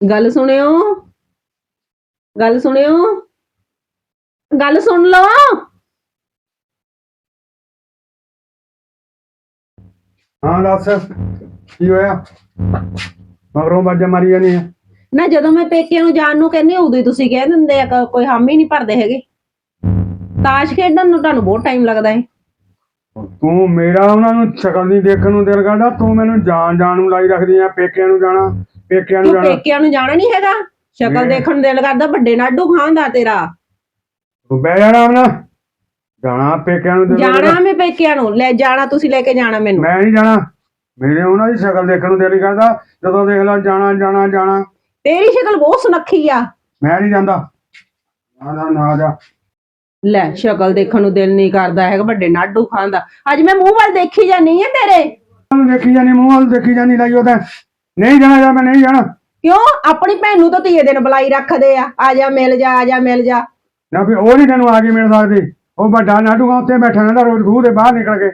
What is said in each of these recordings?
ਗੱਲ ਸੁਣਿਓ? ਗੱਲ ਸੁਣਿਓ? ਗੱਲ ਸੁਣ ਲਓ। ਹਾਂ ਦੱਸ। ਕੀ ਹੋਇਆ? ਮਗਰੋਂ ਬਾਜਾ ਮਾਰੀ ਜਾਨੀ ਹੈ ਨਾ ਜਦੋਂ ਮੈਂ ਪੇਕਿਆਂ ਨੂੰ ਜਾਣ ਨੂੰ ਕਹਿੰਦੀ ਉਦੋਂ ਹੀ ਤੁਸੀਂ ਕਹਿ ਦਿੰਦੇ ਆ ਕ- ਕੋਈ ਹਾਮੀ ਨਹੀਂ ਭਰਦੇ ਹੈਗੇ। ਤਾਸ਼ ਖੇਡਣ ਨੂੰ ਤੁਹਾਨੂੰ ਬਹੁਤ ਟਾਈਮ ਲੱਗਦਾ ਹੈ ਤੂੰ ਮੇਰਾ ਉਹਨਾਂ ਨੂੰ ਸ਼ਕਲ ਨਹੀਂ ਦੇਖਣ ਨੂੰ ਦਿਲ ਕਰਦਾ ਤੂੰ ਮੈਨੂੰ ਜਾਣ ਜਾਣ ਨੂੰ ਲਾਈ ਰੱਖਦੀ ਆ ਪੇਕਿਆਂ ਨੂੰ ਜਾਣਾ। ਪੇਕਿਆਂ ਨੂੰ ਤੂੰ ਜਾਣਾ। ਪੇਕਿਆਂ ਨੂੰ ਜਾਣਾ ਨਹੀਂ ਹੈਗਾ? ਸ਼ਕਲ ਮੈਂ- ਦੇਖਣ ਨੂੰ ਦਿਲ ਕਰਦਾ ਵੱਡੇ ਨਾਡੂ ਖਾਂਦਾ ਤੇਰਾ। ਤੂੰ ਬਹਿ ਜਾ ਆਰਾਮ ਨਾਲ ਜਾਣਾ ਪੇਕਿਆਂ ਨੂੰ ਦਿਲ ਜਾਣਾ। ਮੈਂ ਪੇਕਿਆਂ ਨੂੰ। ਲੈ ਜਾਣਾ ਤੁਸੀਂ ਲੈ ਕੇ ਜਾਣਾ ਮੈਨੂੰ। ਮੈਂ ਨਹੀਂ ਜਾਣਾ। ਮੇਰੇ ਉਹਨਾਂ ਦੀ ਸ਼ਕਲ ਦੇਖਣ ਨੂੰ ਦਿਲ ਨਹੀਂ ਕਰਦਾ। ਜਦੋਂ ਦੇਖ ਲਾ ਜਾਣਾ ਜਾਣਾ ਜਾਣਾ। ਤੇਰੀ ਸ਼ਕਲ ਬਹੁਤ ਸੁਨੱਖੀ ਆ। ਮੈਂ ਨਹੀਂ ਜਾਂਦਾ। ਨਾ ਨਾ ਨਾ ਜਾ। ਲੈ ਸ਼ਕਲ ਦੇਖਣ ਨੂੰ ਦਿਲ ਨਹੀਂ ਕਰਦਾ ਹੈਗਾ ਵੱਡੇ ਨਾਡੂ ਖਾਂਦਾ ਅੱਜ ਮੈਂ ਮੂੰਹ ਵੱਲ ਦੇਖੀ ਜਾਨੀ ਆ ਤੇਰੇ। ਉਹਨੂੰ ਦੇਖੀ ਜਾਨੀ ਮੂੰਹ ਵੱਲ ਦੇਖੀ ਜਾਨੀ ਲਾਈ ਉਹਦਾ। ਨਹੀਂ ਜਾਣਾ ਜਾ ਮੈਂ ਨਹੀਂ ਜਾਣਾ। ਕਿਉਂ? ਆਪਣੀ ਭੈਣ ਨੂੰ ਤਾਂ ਤੀਏ ਦਿਨ ਬੁਲਾਈ ਰੱਖਦੇ ਆ। ਆ ਜਾ ਮਿਲ ਜਾ ਆ ਜਾ ਮਿਲ ਜਾ। ਨਾ ਫਿਰ ਉਹ ਨਹੀਂ ਤੈਨੂੰ ਆ ਕੇ ਮਿਲ ਸਕਦੀ। ਉਹ ਵੱਡਾ ਨਾਟੂਗਾ ਉੱਥੇ ਬੈਠਾ ਰਹਿੰਦਾ ਰੋਜ਼ ਖੂਹ ਦੇ ਬਾਹਰ ਨਿਕਲ ਕੇ।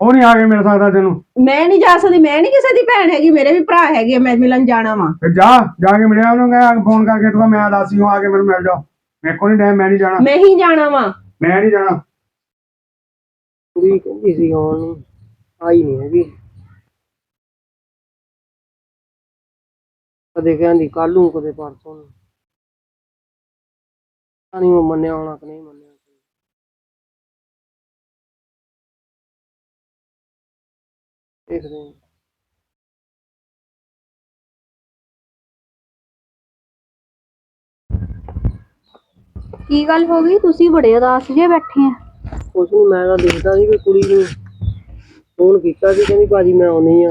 ਉਹ ਨਹੀਂ ਆ ਕੇ ਮਿਲ ਸਕਦਾ ਤੈਨੂੰ। ਮੈਂ ਨਹੀਂ ਜਾ ਸਕਦੀ ਮੈਂ ਨਹੀਂ ਕਿਸੇ ਦੀ ਭੈਣ ਹੈਗੀ ਮੇਰੇ ਵੀ ਭਰਾ ਹੈਗੇ ਆ, ਮੈਂ ਮਿਲਣ ਜਾਣਾ ਵਾ। ਤੇ ਜਾ ਜਾ ਕੇ ਮਿਲਿਆ ਉਹਨੂੰ ਕਹਿ ਫੋਨ ਕਰਕੇ ਤੂੰ ਕਹਿ ਮੈਂ ਦਾਸੀ ਹਾਂ ਆ ਕੇ ਮੈਨੂੰ ਮਿਲ ਜਾ। ਮੇਰੇ ਕੋਲ ਨਹੀਂ ਟਾਈਮ ਮੈਂ ਨਹੀਂ ਜਾਣਾ। ਮੈਂ ਹੀ ਜਾਣਾ ਵਾ। ਮੈਂ ਨਹੀਂ ਜਾਣਾ। ਕੁੜੀ ਕਹਿੰਦੀ ਸੀ ਆਉਣ ਨੂੰ। ਆਈ ਨਹੀਂ ਹੈਗੀ। ਕਦੇ ਕਹਿੰਦੀ ਕੱਲ ਨੂੰ ਕਦੇ ਪਰਸੋਂ ਨੂੰ। ਪਤਾ ਨਹੀਂ ਉਹ ਮੰਨਿਆ ਹੋਣਾ ਕਿ ਨਹੀਂ ਮੰਨਿਆ। ਦੇਖਦੇ ਹਾਂ। ਕੀ ਗੱਲ ਹੋ ਗਈ? ਤੁਸੀਂ ਬੜੇ ਉਦਾਸ ਜੇ ਬੈਠੇ ਆ। ਕੁਛ ਨੀ ਮੈਂ ਤਾਂ ਦੇਖਦਾ ਸੀ ਕਿ ਕੁੜੀ ਨੂੰ ਫੋਨ ਕੀਤਾ ਸੀ ਕਹਿੰਦੀ ਭਾਜੀ ਮੈਂ ਆਉਣੀ ਆ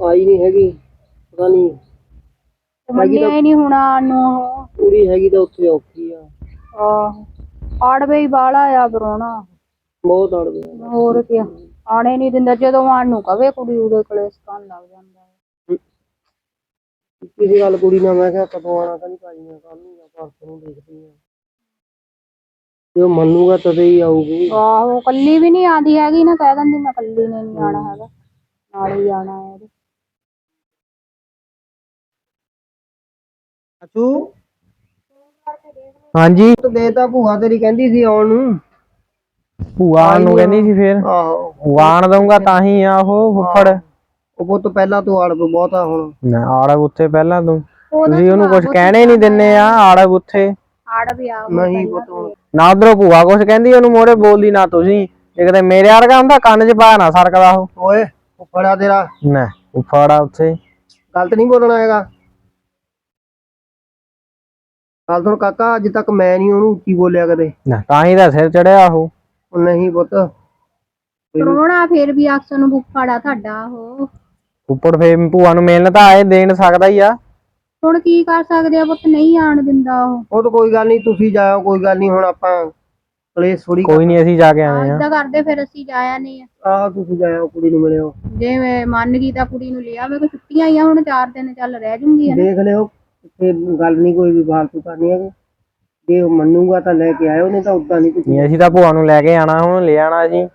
ਆਈ ਨਹੀਂ ਹੈਗੀ। ਪਤਾ ਨਹੀਂ ਮੰਨਿਆ ਹੀ ਨਹੀਂ ਹੋਣਾ ਨੂੰ। ਕੁੜੀ ਹੈਗੀ ਤਾਂ ਉੱਥੇ ਔਖੀ ਆ। ਆਹੋ ਆੜਵੇ ਹੀ ਬਾਲਾ ਆ ਬਰੋਣਾ ਬਹੁਤ ਅੜ ਗਿਆ ਹੋਰ ਕੀ ਆਣੇ ਨਹੀਂ ਦਿੰਦਾ ਜਦੋਂ ਆਣ ਨੂੰ ਕਵੇ ਕੁੜੀ ਉਹਦੇ ਕਲੇਸ਼ ਕਰਨ ਲੱਗ ਜਾਂਦਾ ਹੈ। ਕਿਸੇ ਗੱਲ ਕੁੜੀ ਨਾਲ ਮੈਂ ਕਿਹਾ ਕਦੋਂ ਆਣਾ ਕਹਿੰਦੀ ਭਾਜੀ ਮੈਂ ਕੱਲ ਨੂੰ ਜਾਂ ਪਰਸੋਂ ਨੂੰ ਦੇਖਦੀ ਆ। ਜੇ ਉਹ ਮੰਨੂਗਾ ਤਦੇ ਹੀ ਆਊਗੀ। ਆਹੋ ਕੱਲੀ ਵੀ ਨਹੀਂ ਆਂਦੀ ਹੈਗੀ ਨਾ ਕਹਿ ਦਿੰਦੀ ਮੈਂ ਕੱਲੀ ਨੇ ਨਹੀਂ ਆਣਾ ਹੈਗਾ। ਨਾਲ ਹੀ ਆਣਾ ਹੈ ਇਹਦੇ। ਹਾਂਜੀ। ਤੂੰ ਦੇਤਾ ਭੂਆ ਤੇਰੀ ਕਹਿੰਦੀ ਸੀ ਆਉਣ ਨੂੰ। ਭੂਆ ਨੂੰ ਕਹਿੰਦੀ ਸੀ ਫੇਰ। ਆਹੋ। ਆਣ ਦਊਂਗਾ ਤਾਂ ਹੀ ਆ ਉਹ ਫੁੱਫੜ। ਉਹ ਪੁੱਤ ਪਹਿਲਾਂ ਤੂੰ ਆੜ ਬਹੁਤਾ ਹੁਣ। ਮੈਂ ਆੜਾ ਉੱਥੇ ਪਹਿਲਾਂ ਤੂੰ। ਤੁਸੀਂ ਉਹਨੂੰ ਕੁਝ ਕਹਿਣੇ ਨਹੀਂ ਦਿੰਨੇ ਆ ਆੜਾ ਉੱਥੇ। ਆੜ ਵੀ ਆ ਨਹੀਂ ਪੁੱਤ ਹੁਣ। ਨਾ ਉਧਰੋਂ ਭੂਆ ਕੁਝ ਕਹਿੰਦੀ ਉਹਨੂੰ ਮੋਰੇ ਬੋਲਦੀ ਨਾ ਤੁਸੀਂ। ਇੱਕ ਤੇ ਮੇਰੇ ਵਰਗਾ ਹੁੰਦਾ ਕੰਨ 'ਚ ਪਾ ਨਾ ਸਰਕਦਾ ਉਹ। ਓਏ ਉਹ ਫੜਾ ਤੇਰਾ। ਨਾ ਉਫਾੜਾ ਉੱਥੇ। ਗਲਤ ਨਹੀਂ ਬੋਲਣਾ ਹੈਗਾ। ਗੱਲ ਸੁਣ ਕਾਕਾ ਅੱਜ ਤੱਕ ਮੈਂ ਨਹੀਂ ਉਹਨੂੰ ਉੱਚੀ ਬੋਲਿਆ ਕਦੇ। ਨਾ ਤਾਂ ਹੀ ਤਾਂ ਸਿਰ ਚੜਿਆ ਉਹ। ਉਹ ਨਹੀਂ ਪੁੱਤ। ਬਰੋਣਾ ਫੇਰ ਵੀ ਅਕਸਰ ਨੂੰ ਬੁੱਫਾੜਾ ਤੁਹਾਡਾ ਉਹ। ਉੱਪਰ ਫੇਰ ਭੂਆ ਨੂੰ ਮਿਲਣ ਤਾਂ ਆਏ ਦੇਣ ਸਕਦਾ ਹੀ ਆ। ਹੁਣ ਕੀ ਕਰ ਸਕਦੇ ਆ ਪੁੱਤ ਨਹੀਂ ਆਣ ਦਿੰਦਾ ਉਹ। ਉਹ ਤਾਂ ਕੋਈ ਗੱਲ ਨਹੀਂ ਤੁਸੀਂ ਜਾਓ ਕੋਈ ਗੱਲ ਨਹੀਂ ਹੁਣ ਆਪਾਂ ਕਲੇਸ਼ ਥੋੜੀ ਕੋਈ ਨਹੀਂ ਅਸੀਂ ਜਾ ਕੇ ਆਏ ਆ ਇਦਾਂ ਕਰਦੇ ਫਿਰ ਅਸੀਂ ਜਾਇਆ ਨਹੀਂ ਆ। ਆਹ ਤੁਸੀਂ ਜਾਓ ਕੁੜੀ ਨੂੰ ਮਿਲਿਓ। ਜੇ ਮੈਂ ਮੰਨ ਗਈ ਤਾਂ ਕੁੜੀ ਨੂੰ ਲਿਆ ਵੇ ਕੋ ਛੁੱਟੀਆਂ ਆਈਆਂ ਹੁਣ ਚਾਰ ਦਿਨ ਚੱਲ ਰਹਿ ਜੂੰਗੀ ਦੇਖ ਲਿਓ। ਤੇ ਗੱਲ ਨਹੀਂ ਕੋਈ ਵੀ ਫਾਲਤੂ ਕਰਨੀ ਹੈਗੀ। ਜੇ ਉਹ ਮੰਨੂਗਾ ਤਾਂ ਲੈ ਕੇ ਆਇਓ ਨਹੀਂ ਤਾਂ ਉਦਾਂ ਨਹੀਂ ਕੁਝ ਨਹੀਂ ਅਸੀਂ ਤਾਂ ਭੂਆ ਨੂੰ ਲੈ ਕੇ ਆਣਾ ਹੁਣ ਲੈ ਆਣਾ ਅਸੀਂ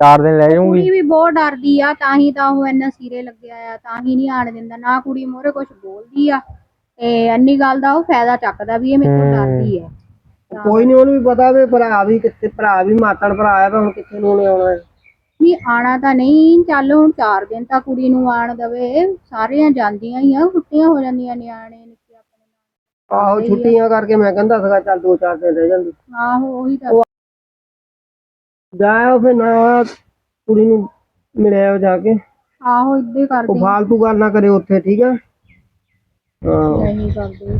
ਚਾਰ ਦਿਨ ਰਹਿ ਜਾਊਂਗੀ। ਕੁੜੀ ਵੀ ਬਹੁਤ ਡਰਦੀ ਆ ਤਾਂ ਹੀ ਤਾਂ ਉਹ ਇੰਨਾ ਸਿਰੇ ਲੱਗਿਆ ਆ ਤਾਂ ਹੀ ਨਹੀਂ ਆਣ ਦਿੰਦਾ। ਨਾ ਕੁੜੀ ਮੋਰੇ ਕੁਝ ਬੋਲਦੀ ਆ ਤੇ ਇੰਨੀ ਗੱਲ ਦਾ ਉਹ ਫਾਇਦਾ ਚੱਕਦਾ ਵੀ ਇਹ ਮੇਰੇ ਤੋਂ ਡਰਦੀ ਆ। ਕੋਈ ਨਹੀਂ ਉਹਨੂੰ ਵੀ ਪਤਾ ਵੀ ਭਰਾ ਵੀ ਕਿੱਥੇ ਭਰਾ ਵੀ ਮਾਤੜ ਭਰਾ ਆ ਤਾਂ ਹੁਣ ਕਿੱਥੇ ਨੂੰ ਉਹਨੇ ਆਉਣਾ ਹੈ। ਨਹੀਂ ਆਣਾ ਤਾਂ ਨਹੀਂ ਚੱਲ ਹੁਣ ਚਾਰ ਦਿਨ ਤਾਂ ਕੁੜੀ ਨੂੰ ਆਣ ਦਵੇ। ਸਾਰੀਆਂ ਜਾਂਦੀਆਂ ਹੀ ਆ ਛੁੱਟੀਆਂ ਹੋ ਜਾਂਦੀਆਂ ਨਿਆਣੇ ਆਹੋ ਛੁੱਟੀਆਂ ਕਰਕੇ ਮੈਂ ਕਹਿੰਦਾ ਸੀਗਾ ਚੱਲ ਦੋ ਚਾਰ ਦਿਨ ਰਹਿ ਜਾਂਦੀ। ਆਹੋ ਉਹੀ ਤਾਂ। ਜਾਓ ਫਿਰ ਨਾ ਕੁੜੀ ਨੂੰ ਮਿਲਿਆ ਜਾ ਕੇ। ਆਹੋ ਇੱਦਾਂ ਹੀ ਉਹ ਕਰਦੇ ਫਾਲਤੂ ਗੱਲ ਨਾ ਕਰੇ ਉੱਥੇ ਠੀਕ ਆ? ਹਾਂ। ਨਹੀਂ ਕਰਦੇ।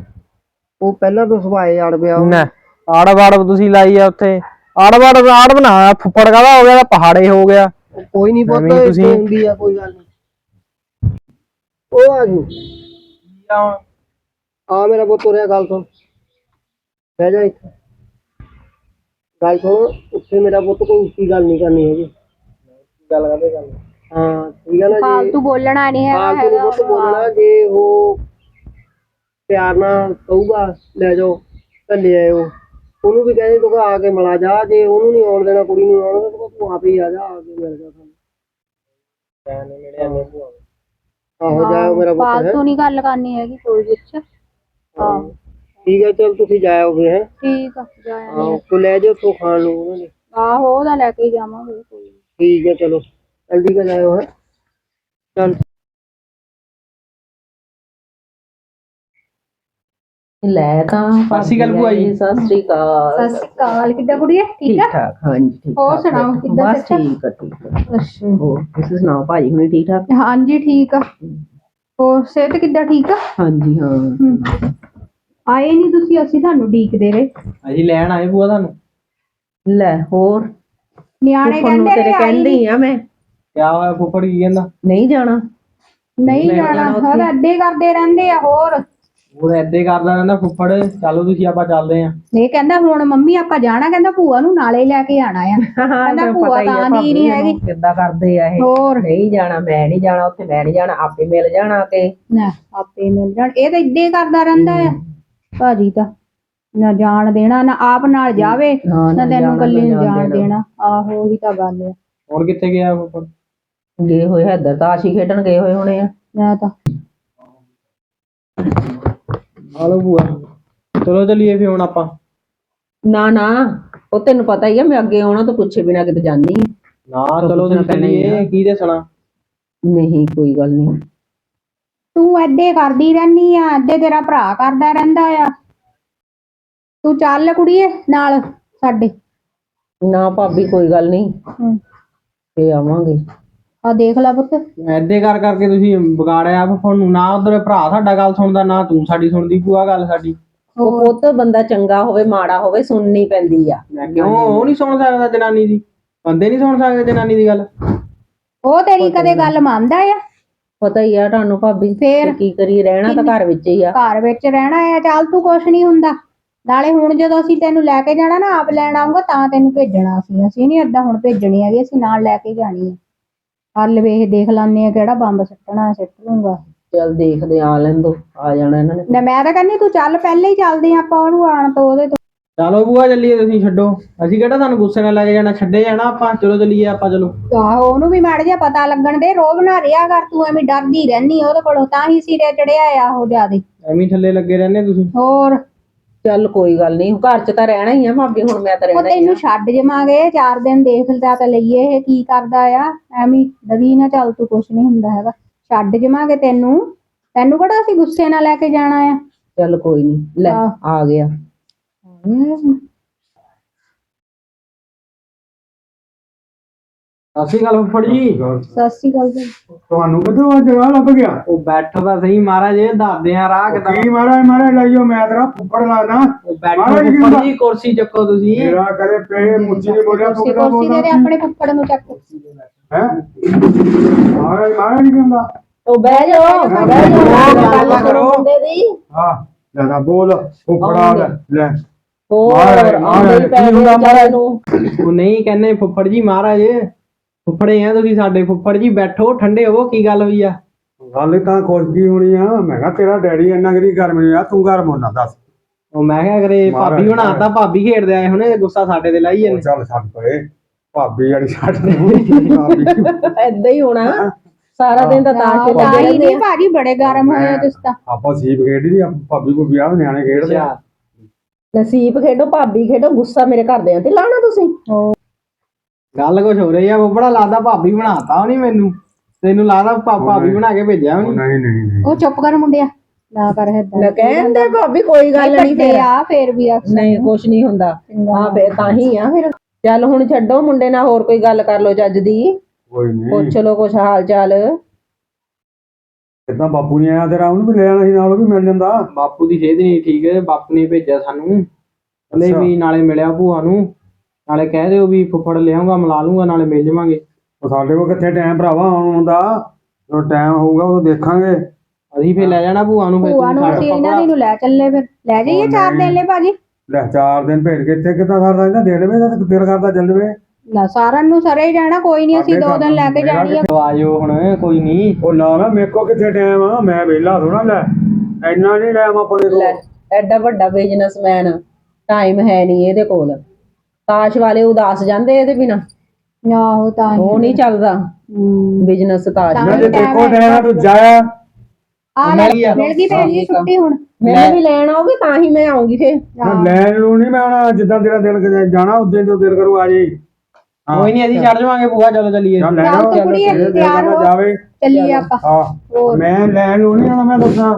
ਉਹ ਪਹਿਲਾਂ ਤੋਂ ਸੁਭਾਏ ਅੜ ਪਿਆ ਉਹ। ਨਾ ਆੜ ਵਾੜ ਤੁਸੀਂ ਲਾਈ ਆ ਉੱਥੇ। ਆੜ ਵਾੜ ਆੜ ਬਣਾ ਫੁੱਫੜ ਕਾਹਦਾ ਹੋ ਗਿਆ ਤਾਂ ਪਹਾੜੇ ਹੋ ਗਿਆ। ਕੋਈ ਨਹੀਂ ਪੁੱਤ ਐਵੇਂ ਇੱਥੇ ਤੁਸੀਂ- ਹੁੰਦੀ ਆ ਕੋਈ ਗੱਲ ਨਹੀਂ। ਉਹ ਆ ਜੂ ਆ ਮੇਰਾ ਪੁੱਤ ਉਰਿਆ ਗੱਲ ਸੁਣ। ਬਹਿ ਜਾ ਇੱਥੇ। ਗੱਲ ਸੁਣ ਉੱਥੇ ਮੇਰਾ ਪੁੱਤ ਕੋਈ ਉੱਚੀ ਗੱਲ ਨਹੀਂ ਕਰਨੀ ਹੈਗੀ। ਗੱਲ ਕਰਦੇ ਗੱਲ। ਹਾਂ ਠੀਕ ਆ ਨਾ ਜੀ। ਫਾਲਤੂ ਬੋਲਣਾ ਨਹੀਂ ਹੈਗਾ ਫਾਲਤੂ ਨੀ ਹੈਗਾ ਪੁੱਤ ਬੋਲਣਾ ਜੇ ਉਹ ਪਿਆਰ ਨਾਲ ਕਹੂਗਾ ਲੈ ਜਾਓ ਤਾਂ ਲੈ ਆਇਓ। ਉਹਨੂੰ ਵੀ ਕਹਿੰਦੇ ਤੂੰ ਆ ਕੇ ਮਿਲਾ ਜਾ ਜੇ ਉਹਨੂੰ ਨਹੀਂ ਆਉਣ ਦੇਣਾ ਕੁੜੀ ਨੂੰ ਆਉਣ ਤੂੰ ਤੂੰ ਆਪੇ ਹੀ ਆ ਜਾ ਆ ਕੇ ਮਿਲ ਜਾ ਸਾਨੂੰ। ਆਹੋ ਜਾਇਓ ਮੇਰਾ ਪੁੱਤ ਹੈ ਫਾਲਤੂ ਨਹੀਂ ਗੱਲ ਕਰਨੀ ਹੈਗੀ ਕੋਈ ਵਿੱਚ। ਆਹੋ ਠੀਕ ਹੈ ਚਲ ਤੁਸੀਂ ਜਾਇਓਗੇ ਹੈ। ਠੀਕ ਆ ਜਾਇਆ ਆਹੋ ਤੂੰ ਲੈ ਜਾਓ ਉੱਥੋਂ ਖਾਣ ਨੂੰ ਉਹਨਾਂ ਨੇ। ਆਹੋ ਉਹਦਾ ਲੈ ਕੇ ਹੀ ਜਾਵਾਂਗੇ। ਕੋਈ ਨੀ। ਠੀਕ ਹੈ ਚਲੋ ਜਲਦੀ ਕਰ ਜਾਇਓ ਹੈ। ਚਲ। ਲੈ ਤਾਂ ਸਤਿ ਸ਼੍ਰੀ ਅਕਾਲ ਭੂਆ ਜੀ। ਸਤਿ ਸ਼੍ਰੀ ਅਕਾਲ। ਸਤਿ ਸ਼੍ਰੀ ਅਕਾਲ ਕਿੱਦਾਂ ਕੁੜੀਏ ਠੀਕ ਠੀਕ ਆ? ਠਾਕ ਹਾਂਜੀ ਠੀਕ ਹੋਰ ਠਾਕ। ਸੁਣਾਓ, ਕਿੱਦਾਂ ਬਸ ਸਿਹਤ? ਠੀਕ ਆ ਠੀਕ ਆ। ਅੱਛਾ। ਹੋਰ ਤੁਸੀਂ ਸੁਣਾਓ ਭਾਜੀ ਹੁਣੀ ਠੀਕ ਠਾਕ ਹਾਂਜੀ ਠੀਕ ਆ। ਹੋਰ ਸਿਹਤ ਕਿੱਦਾਂ ਠੀਕ ਆ? ਹਾਂਜੀ ਹਾਂ। ਆਏ ਨਹੀਂ ਤੁਸੀਂ ਅਸੀਂ ਤੁਹਾਨੂੰ ਡੀਕਦੇ ਰਹੇ ਅਸੀਂ ਲੈਣ ਆਏ ਭੂਆ ਤੁਹਾਨੂੰ। ਲੈ ਹੋਰ? ਨਿਆਣੇ ਫੁੱਫੜ ਨੂੰ ਕਹਿੰਦੇ ਤੇਰੇ ਆਈ ਨੀ। ਕਹਿੰਦੀ ਆ ਮੈਂ। ਕਿਆ ਹੋਇਆ ਫੁੱਫੜ ਕੀ ਕਹਿੰਦਾ? ਨਹੀਂ ਜਾਣਾ। ਨਹੀਂ ਜਾਣਾ ਜਾਣਾ ਉੱਥੇ। ਹਾਂ ਅੱਡੇ ਕਰਦੇ ਰਹਿੰਦੇ ਆ ਹੋਰ। ਉਹ ਏਦਾਂ ਕਰਦਾ ਰਹਿੰਦਾ ਫੁੱਫੜ। ਚਲੋ ਤੁਸੀਂ ਆਪਾਂ ਚੱਲਦੇ ਆਂ। ਇਹ ਕਹਿੰਦਾ ਹੁਣ ਮੰਮੀ ਆਪਾਂ ਜਾਣਾ ਕਹਿੰਦਾ ਭੂਆ ਨੂੰ ਨਾਲੇ ਲੈ ਕੇ ਆਣਾ ਆ। ਕਹਿੰਦਾ ਤੈਨੂੰ ਭੂਆ ਪਤਾ ਹੀ ਆ ਤਾਂ ਭਾਬੀ ਦੀ ਨੀ ਨੂੰ ਹੈਗੀ। ਕਿੱਦਾਂ ਕਰਦੇ ਆ ਇਹ। ਹੋਰ। ਨਹੀਂ ਜਾਣਾ ਮੈਂ ਨਹੀਂ ਜਾਣਾ ਉੱਥੇ ਮੈਂ ਨਹੀਂ ਜਾਣਾ ਆਪੇ ਮਿਲ ਜਾਣਾ ਤੇ। ਨਾ ਆਪੇ ਮਿਲ ਜਾਣ। ਇਹ ਤਾਂ ਇੱਦੇ ਕਰਦਾ ਰਹਿੰਦਾ ਆ। ਭਾਜੀ ਤਾਂ ਨਾ ਜਾਣ ਦੇਣਾ ਨਾ ਆਪ ਨਾਲ ਜਾਵੇ ਹਾਂ, ਨਾ ਨਾ ਤੈਨੂੰ ਜਾਣਾ, ਕੱਲੀ ਨਾ ਨੂੰ ਜਾਣ ਜਾਣ ਦੇਣਾ। ਆਹੋ ਉਹੀ ਤਾਂ ਗੱਲ ਆ। ਹੁਣ ਕਿੱਥੇ ਗਿਆ ਫੁੱਫੜ ਗਏ ਹੋਏ ਹੈਦਰ ਤਾਸ਼ੀ ਖੇਡਣ ਗਏ ਹੋਏ ਹੋਣੇ ਆ। ਮੈਂ ਤਾਂ ਹਲੋ ਭੂਆ। ਚਲੋ ਚੱਲੀਏ ਫਿਰ ਹੁਣ ਆਪਾਂ। ਨਾ ਨਾ ਉਹ ਤੈਨੂੰ ਪਤਾ ਹੀ ਆ ਮੈਂ ਅੱਗੇ ਆਉਣਾ ਤਾਂ ਪੁੱਛੇ ਬਿਨਾ ਕਿਤੇ ਜਾਣੀ ਨਾ ਚਲੋ ਚੱਲੀਏ ਆ। ਕੀ ਦੱਸਣਾ? ਨਹੀਂ ਕੋਈ ਗੱਲ ਨਹੀਂ। ਤੂੰ ਐਡੇ ਕਰਦੀ ਰਹਿਨੀ ਆ ਅੱਡੇ ਤੇਰਾ ਭਰਾ ਕਰਦਾ ਰਹਿੰਦਾ ਆ। ਤੂੰ ਚੱਲ ਕੁੜੀਏ ਨਾਲ ਸਾਡੇ। ਨਾ ਭਾਬੀ ਕੋਈ ਗੱਲ ਨਹੀਂ। ਹਮ, ਫੇ ਆਵਾਂਗੇ। ਆ ਦੇਖ ਲੈ ਪੁੱਤ। ਐਦੇ ਕਰ ਕਰਕੇ ਤੁਸੀਂ ਵਿਗਾੜਿਆ ਫੁੱਫੜ ਨੂੰ। ਨਾ ਉਧਰ ਭਰਾ ਸਾਡਾ ਗੱਲ ਸੁਣਦਾ ਨਾ ਤੂੰ ਸਾਡੀ ਸੁਣਦੀ ਭੂਆ ਗੱਲ ਸਾਡੀ। ਉਹ ਪੁੱਤ ਬੰਦਾ ਚੰਗਾ ਹੋਵੇ ਮਾੜਾ ਹੋਵੇ ਸੁਣਨੀ ਪੈਂਦੀ ਆ। ਮੈਂ ਕਿਉਂ ਉਹ ਨਹੀਂ ਸੁਣ ਸਕਦਾ ਜਨਾਨੀ ਦੀ। ਬੰਦੇ ਨਹੀਂ ਸੁਣ ਸਕਦੇ ਜਨਾਨੀ ਦੀ ਗੱਲ। ਉਹ ਤੇਰੀ ਕਦੇ ਗੱਲ ਮੰਨਦਾ ਆ? ਪਤਾ ਹੀ ਆ ਤੁਹਾਨੂੰ ਭਾਬੀ ਫੇਰ? ਕੀ ਕਰੀ ਰਹਿਣਾ ਤਾਂ ਘਰ ਵਿੱਚ ਹੀ ਆ। ਘਰ ਵਿੱਚ ਰਹਿਣਾ ਆ ਚੱਲ ਤੂੰ ਕੁਛ ਨਹੀਂ ਹੁੰਦਾ। ਨਾਲੇ ਹੁਣ ਜਦੋਂ ਅਸੀਂ ਤੈਨੂੰ ਲੈ ਕੇ ਜਾਣਾ ਨਾ ਆਪ ਲੈਣ ਆਉਂਗਾ ਤਾਂ ਤੈਨੂੰ ਭੇਜਣਾ ਅਸੀਂ। ਅਸੀਂ ਨਹੀਂ ਏਦਾਂ ਹੁਣ ਭੇਜਣੀ ਹੈਗੀ ਅਸੀਂ ਨਾਲ ਲੈ ਕੇ ਜਾਣੀ ਹੈ ਹੱਲ ਵੇਖ ਦੇਖ ਲਾਨੇ ਆ ਕਿਹੜਾ ਬੰਬ ਸੱਟਣਾ ਸਿੱਟ ਲੂੰਗਾ। ਚੱਲ ਦੇਖਦੇ ਆ ਲੈਣ ਦੋ ਆ ਜਾਣਾ ਇਹਨਾਂ ਨੇ। ਨਾ ਮੈਂ ਤਾਂ ਕਹਿੰਦੀ ਤੂੰ ਚੱਲ ਪਹਿਲੇ ਹੀ ਚੱਲਦੇ ਆਪਾਂ ਉਹਨੂੰ ਆਣ ਤੋਂ ਉਹਦੇ ਤੋਂ ਚਲੋ ਭੂਆ ਚੱਲੀਏ ਤੁਸੀਂ ਛੱਡੋ। ਅਸੀਂ ਕਿਹੜਾ ਤੁਹਾਨੂੰ ਗੁੱਸੇ ਨਾਲ ਲੈ ਕੇ ਜਾਣਾ? ਛੱਡੇ ਜਾਣਾ ਆਪਾਂ? ਚਲੋ ਚੱਲੀਏ ਆਪਾਂ ਚਲੋ। ਆਹੋ ਉਹਨੂੰ ਵੀ ਮਾੜਾ ਜਿਹਾ ਪਤਾ ਲੱਗਣ ਦੇ ਰੋਬ ਨਾ ਰਿਆ ਕਰ ਤੂੰ ਐਵੇਂ ਡਰਦੀ ਰਹਿਨੀ ਉਹਦੇ ਕੋਲੋਂ ਤਾਂ ਹੀ ਸਿਰੇ ਚੜਿਆ ਆ ਉਹ ਜਿਆਦੇ। ਐਵੇਂ ਹੀ ਥੱਲੇ ਲੱਗੇ ਰਹਿੰਦੇ ਤੁਸੀਂ? ਹੋਰ? ਚੱਲ ਕੋਈ ਗੱਲ ਨਹੀਂ ਘਰ 'ਚ ਤਾਂ ਰਹਿਣਾ ਹੀ ਆ ਭਾਬੀ ਹੁਣ ਮੈਂ ਤਾਂ ਉਹ ਰਹਿਣਾ ਹੀ ਆ। ਤੈਨੂੰ ਛੱਡ ਜਮਾਂਗੇ ਚਾਰ ਦਿਨ ਦੇਖ ਲਿਆ ਤਾਂ ਲਈਏ ਇਹ ਕੀ ਕਰਦਾ ਆ। ਐਵੇਂ ਡਰੀ ਨਾ ਚੱਲ ਤੂੰ ਕੁਛ ਨਹੀਂ ਹੁੰਦਾ ਹੈਗਾ। ਛੱਡ ਜਮਾਂਗੇ ਤੈਨੂੰ। ਤੈਨੂੰ ਕਿਹੜਾ ਅਸੀਂ ਗੁੱਸੇ ਨਾਲ ਲੈ ਕੇ ਜਾਣਾ ਆ? ਚੱਲ ਕੋਈ ਨਹੀਂ ਲੈ ਆਹ। ਆ ਗਿਆ। ਸਤਿ ਸ਼੍ਰੀ ਅਕਾਲ ਫੁੱਫੜ ਜੀ। ਸਤਿ ਸ਼੍ਰੀ ਅਕਾਲ। ਜੀ। ਤੁਹਾਨੂੰ ਕਿੱਥੋਂ ਆ ਜਗ੍ਹਾ ਲੱਭ ਗਿਆ? ਉਹ ਬੈਠੋ ਤਾਂ ਸਹੀ ਮਹਾਰਾਜ ਇਹ ਦੱਸਦੇ ਆ ਰਾਹ ਕਿਦਾਂ ਕੀ ਮਾਰਾ ਮਾਰਾ ਲਾਈਓ ਮੈਂ ਤੇਰਾ ਫੁੱਫੜ ਲਾਣਾ ਉਹ ਬੈਠੋ ਮਹਾਰਾਜ ਕੀ ਫੁੱਫੜ? ਜੀ ਕੁਰਸੀ ਚੱਕੋ ਤੁਸੀਂ। ਮੇਰਾ ਕਦੇ ਪੇ ਮੁੱਚੀ ਨਹੀਂ ਬੋਲਿਆ ਕੁਰਸੀ ਕਿਦਾਂ ਕੁਰਸੀ ਬੋਲਦਾ। ਦੇ ਦੇ ਆਪਣੇ ਫੁੱਫੜ ਨੂੰ ਚੱਕ। ਹੈ? ਮਾਰਾ ਮਾਰਾ ਨਹੀਂ ਕਹਿੰਦਾ? ਉਹ ਬਹਿ ਜਾਓ ਬਹਿ ਜਾਓ। ਗੱਲ ਕਰੋ ਮੁੰਡੇ ਦੀ। ਹਾਂ ਲੈ ਨਾ ਬੋਲ ਫੁੱਫੜਾ ਲੈ। ਹੋਰ ਮਹਾਰਾਜ, ਆਉਂਦੇ ਹੀ ਪੈ ਕੀ ਗਏ ਹੁੰਦਾ ਵਿਚਾਰੇ ਨੂੰ। ਉਹ ਨਹੀਂ ਕਹਿੰਦੇ ਫੁੱਫੜ ਜੀ ਮਹਾਰਾਜ ਫੁੱਫੜੇ ਆ ਤੁਸੀਂ ਸਾਡੇ ਫੁੱਫੜ ਜੀ ਬੈਠੋ ਠੰਡੇ ਹੋਵੋ ਕੀ ਗੱਲ ਹੋਈ ਆ? ਗੱਲ ਤਾਂ ਕੁਛ ਕੀ ਹੋਣੀ ਆ। ਮੈਂ ਕਿਹਾ ਤੇਰਾ ਡੈਡੀ ਇੰਨਾ ਕਿਦੀ ਗਰਮ ਨਹੀਂ ਆ ਤੂੰ ਗਰਮ ਹੋਣਾ ਦੱਸ। ਉਹ ਮੈਂ ਕਿਹਾ ਕਰੇ ਮਹਾਰਾਜ, ਭਾਬੀ ਬਣਾਤਾ ਭਾਬੀ ਖੇਡਦੇ ਆਏ ਹੁਣੇ ਗੁੱਸਾ ਸਾਡੇ ਤੇ ਲਾਈ ਉਹ ਜਾਂਦੇ ਚੱਲ ਛੱਡ ਪਏ ਭਾਬੀ ਵਾਲੀ ਛੱਡ ਭਾਬੀ ਏਦਾਂ ਹੀ ਹੋਣਾ। ਸਾਰਾ ਦਿਨ ਤਾਂ ਤੇ ਤਾਂ ਹੀ ਰਹਿੰਦੇ ਨਹੀਂ ਆ। ਭਾਜੀ ਬੜੇ ਗਰਮ ਹੋਏ ਹੋ ਤੁਸੀਂ ਤਾਂ। ਆਪਾਂ ਸੀਪ ਖੇਡਦੀ ਆ ਭਾਬੀ ਕੋ ਵਿਆਹ ਨਿਆਣੇ ਖੇਡਦੇ ਆ। ਅੱਛਾ। ਨਸੀਬ ਖੇਡੋ ਭਾਬੀ ਖੇਡੋ ਗੁੱਸਾ ਮੇਰੇ ਘਰਦਿਆਂ ਤੇ ਲਾਣਾ ਤੁਸੀਂ। ਗੱਲ ਕੁਛ ਹੋ ਰਹੀ ਆ ਬੜਾ ਲੱਗਦਾ ਭਾਬੀ ਬਣਾਤਾ ਉਹਨੇ ਮੈਨੂੰ। ਤੈਨੂੰ ਲੱਗਦਾ ਭਾ- ਭਾਬੀ ਬਣਾ ਕੇ ਭੇਜਿਆ ਉਹ ਉਹਨੇ ਨਹੀਂ ਨਹੀਂ ਨਹੀਂ। ਉਹ ਚੁੱਪ ਕਰ ਮੁੰਡਿਆ। ਨਾ ਕਰ ਮੈਂ ਏਦਾਂ ਕਹਿੰਦੇ ਭਾਬੀ ਕੋਈ ਗੱਲ ਨਹੀਂ ਤੇ ਆ ਫੇਰ ਵੀ ਆ। ਨਹੀਂ ਕੁਛ ਨਹੀਂ ਹੁੰਦਾ। ਹਾਂ ਫੇਰ ਤਾਂ ਹੀ ਆ ਫਿਰ। ਚੱਲ ਹੁਣ ਛੱਡੋ ਮੁੰਡੇ ਨਾਲ ਹੋਰ ਕੋਈ ਗੱਲ ਕਰ ਲੋ ਚੱਜ ਦੀ। ਕੋਈ ਨਹੀਂ। ਪੁੱਛ ਲੋ ਕੁਛ ਹਾਲ ਚਾਲ ਕਿਦਾਂ ਬਾਪੂ ਨੇ ਆਇਆ ਤੇਰਾ? ਉਹਨੂੰ ਵੀ ਲੈ ਆਣਾ ਸੀ ਨਾਲ ਉਹ ਵੀ ਮਿਲ ਜਾਂਦਾ। ਬਾਪੂ ਦੀ ਸਿਹਤ ਨਹੀਂ ਠੀਕ ਹੈ ਬਾਪੂ ਨੇ ਭੇਜਿਆ ਸਾਨੂੰ। ਕਹਿੰਦੇ। ਵੀ ਨਾਲੇ ਮਿਲਿਆ ਭੂਆ ਨੂੰ। ਨਾਲੇ ਕਹਿ ਦਿਓ ਵੀ ਫੁੱਫੜ ਲਿਆਉਂਗਾ ਮਿਲਾ ਲੂੰਗਾ ਨਾਲੇ ਮਿਲ ਜਾਵਾਂਗੇ। ਉਹ ਸਾਡੇ ਕੋਲ ਕਿੱਥੇ ਟਾਈਮ ਭਰਾਵਾ ਆਉਣ ਦਾ ਜਦੋਂ ਟਾਈਮ ਹੋਊਗਾ ਉਦੋਂ ਦੇਖਾਂਗੇ। ਅਸੀਂ ਫੇਰ ਲੈ ਜਾਣਾ ਭੂਆ ਨੂੰ ਫਿਰ ਭੂਆ ਨੂੰ ਅਸੀਂ ਇਹਨਾਂ ਦੀ ਨੂੰ ਲੈ ਚੱਲੇ ਫਿਰ। ਲੈ ਜਾਈਏ ਚਾਰ ਦਿਨ ਲੈ ਭਾਜੀ। ਲੈ ਚਾਰ ਦਿਨ ਭੇਜ ਕੇ ਇੱਥੇ ਕਿੱਦਾਂ ਸਰਦਾ ਇਹਨਾਂ ਦੇ ਦੇਵੇ ਤਾਂ ਦਿਲ ਕਰਦਾ ਚੱਲ ਜਵੇ। ਨਾ ਸਾਰਿਆਂ ਨੂੰ ਸਰੇ ਹੀ ਜਾਣਾ ਕੋਈ ਨਹੀਂ ਅਸੀਂ ਦੋ ਦਿਨ ਲੈ ਕੇ ਜਾਣੀ ਆ। ਆ ਜਾਓ ਹੁਣ ਕੋਈ ਨਹੀਂ ਉਹ ਨਾ ਨਾ ਮੇਰੇ ਕੋਲ ਕਿੱਥੇ ਟਾਈਮ ਆ? ਮੈਂ ਵਿਹਲਾ ਥੋੜਾ ਲੈ। ਇੰਨਾ ਨਹੀਂ ਲੈ ਆਵਾਂ ਆਪਣੇ ਲੈ ਕੋਲ ਐਡਾ ਵੱਡਾ ਬਿਜ਼ਨਸਮੈਨ ਟਾਈਮ ਹੈ ਨਹੀਂ ਇਹਦੇ ਕੋਲ। ਤਾਸ਼ ਵਾਲੇ ਉਦਾਸ ਜਾਂਦੇ ਇਹਦੇ ਬਿਨਾ। ਆਹੋ ਤਾਂ ਹੀ। ਉਹ ਨਹੀਂ ਚੱਲਦਾ। ਬਿਜ਼ਨਸ ਤਾਜ ਤਾਂ ਮੈਂ। ਜੇ ਦੇਖੋ ਦੇਣਾ ਤੂੰ ਜਾਇਆ। ਆ ਲੈ ਮਿਲ ਗਈ ਭੈਣ ਜੀ ਛੁੱਟੀ ਹੁਣ। ਮੈਨੂੰ ਵੀ ਲੈਣ ਆਓਗੇ ਤਾਂ ਹੀ ਮੈਂ ਆਉਂਗੀ ਫੇਰ। ਮੈਂ ਲੈਣ ਨੂੰ ਨਹੀਂ ਮੈਂ ਆਉਣਾ ਜਿੱਦਾਂ ਤੇਰਾ ਦਿਲ ਕਰੇ ਜਾਣਾ ਉਦੋਂ ਜੋ ਦਿਲ ਕਰੂ ਆ ਜੀ ਕੋਈ ਨਹੀਂ ਅਸੀਂ ਛੱਡ ਜਾਵਾਂਗੇ ਬੂਆ ਚਲੋ ਚੱਲੀਏ। ਚੱਲ ਲੈ ਚੱਲ ਆਓ ਤੂੰ ਕੁੜੀਏ, ਜੇ ਦਿਲ ਤਿਆਰ ਹੋ। ਜਾਵੇ। ਚੱਲੀਏ ਆਪਾਂ। ਹਾਂ ਮੈਂ ਲੈਣ ਨੂੰ ਨਹੀਂ ਆਉਣਾ ਮੈਂ ਦੱਸਾਂ।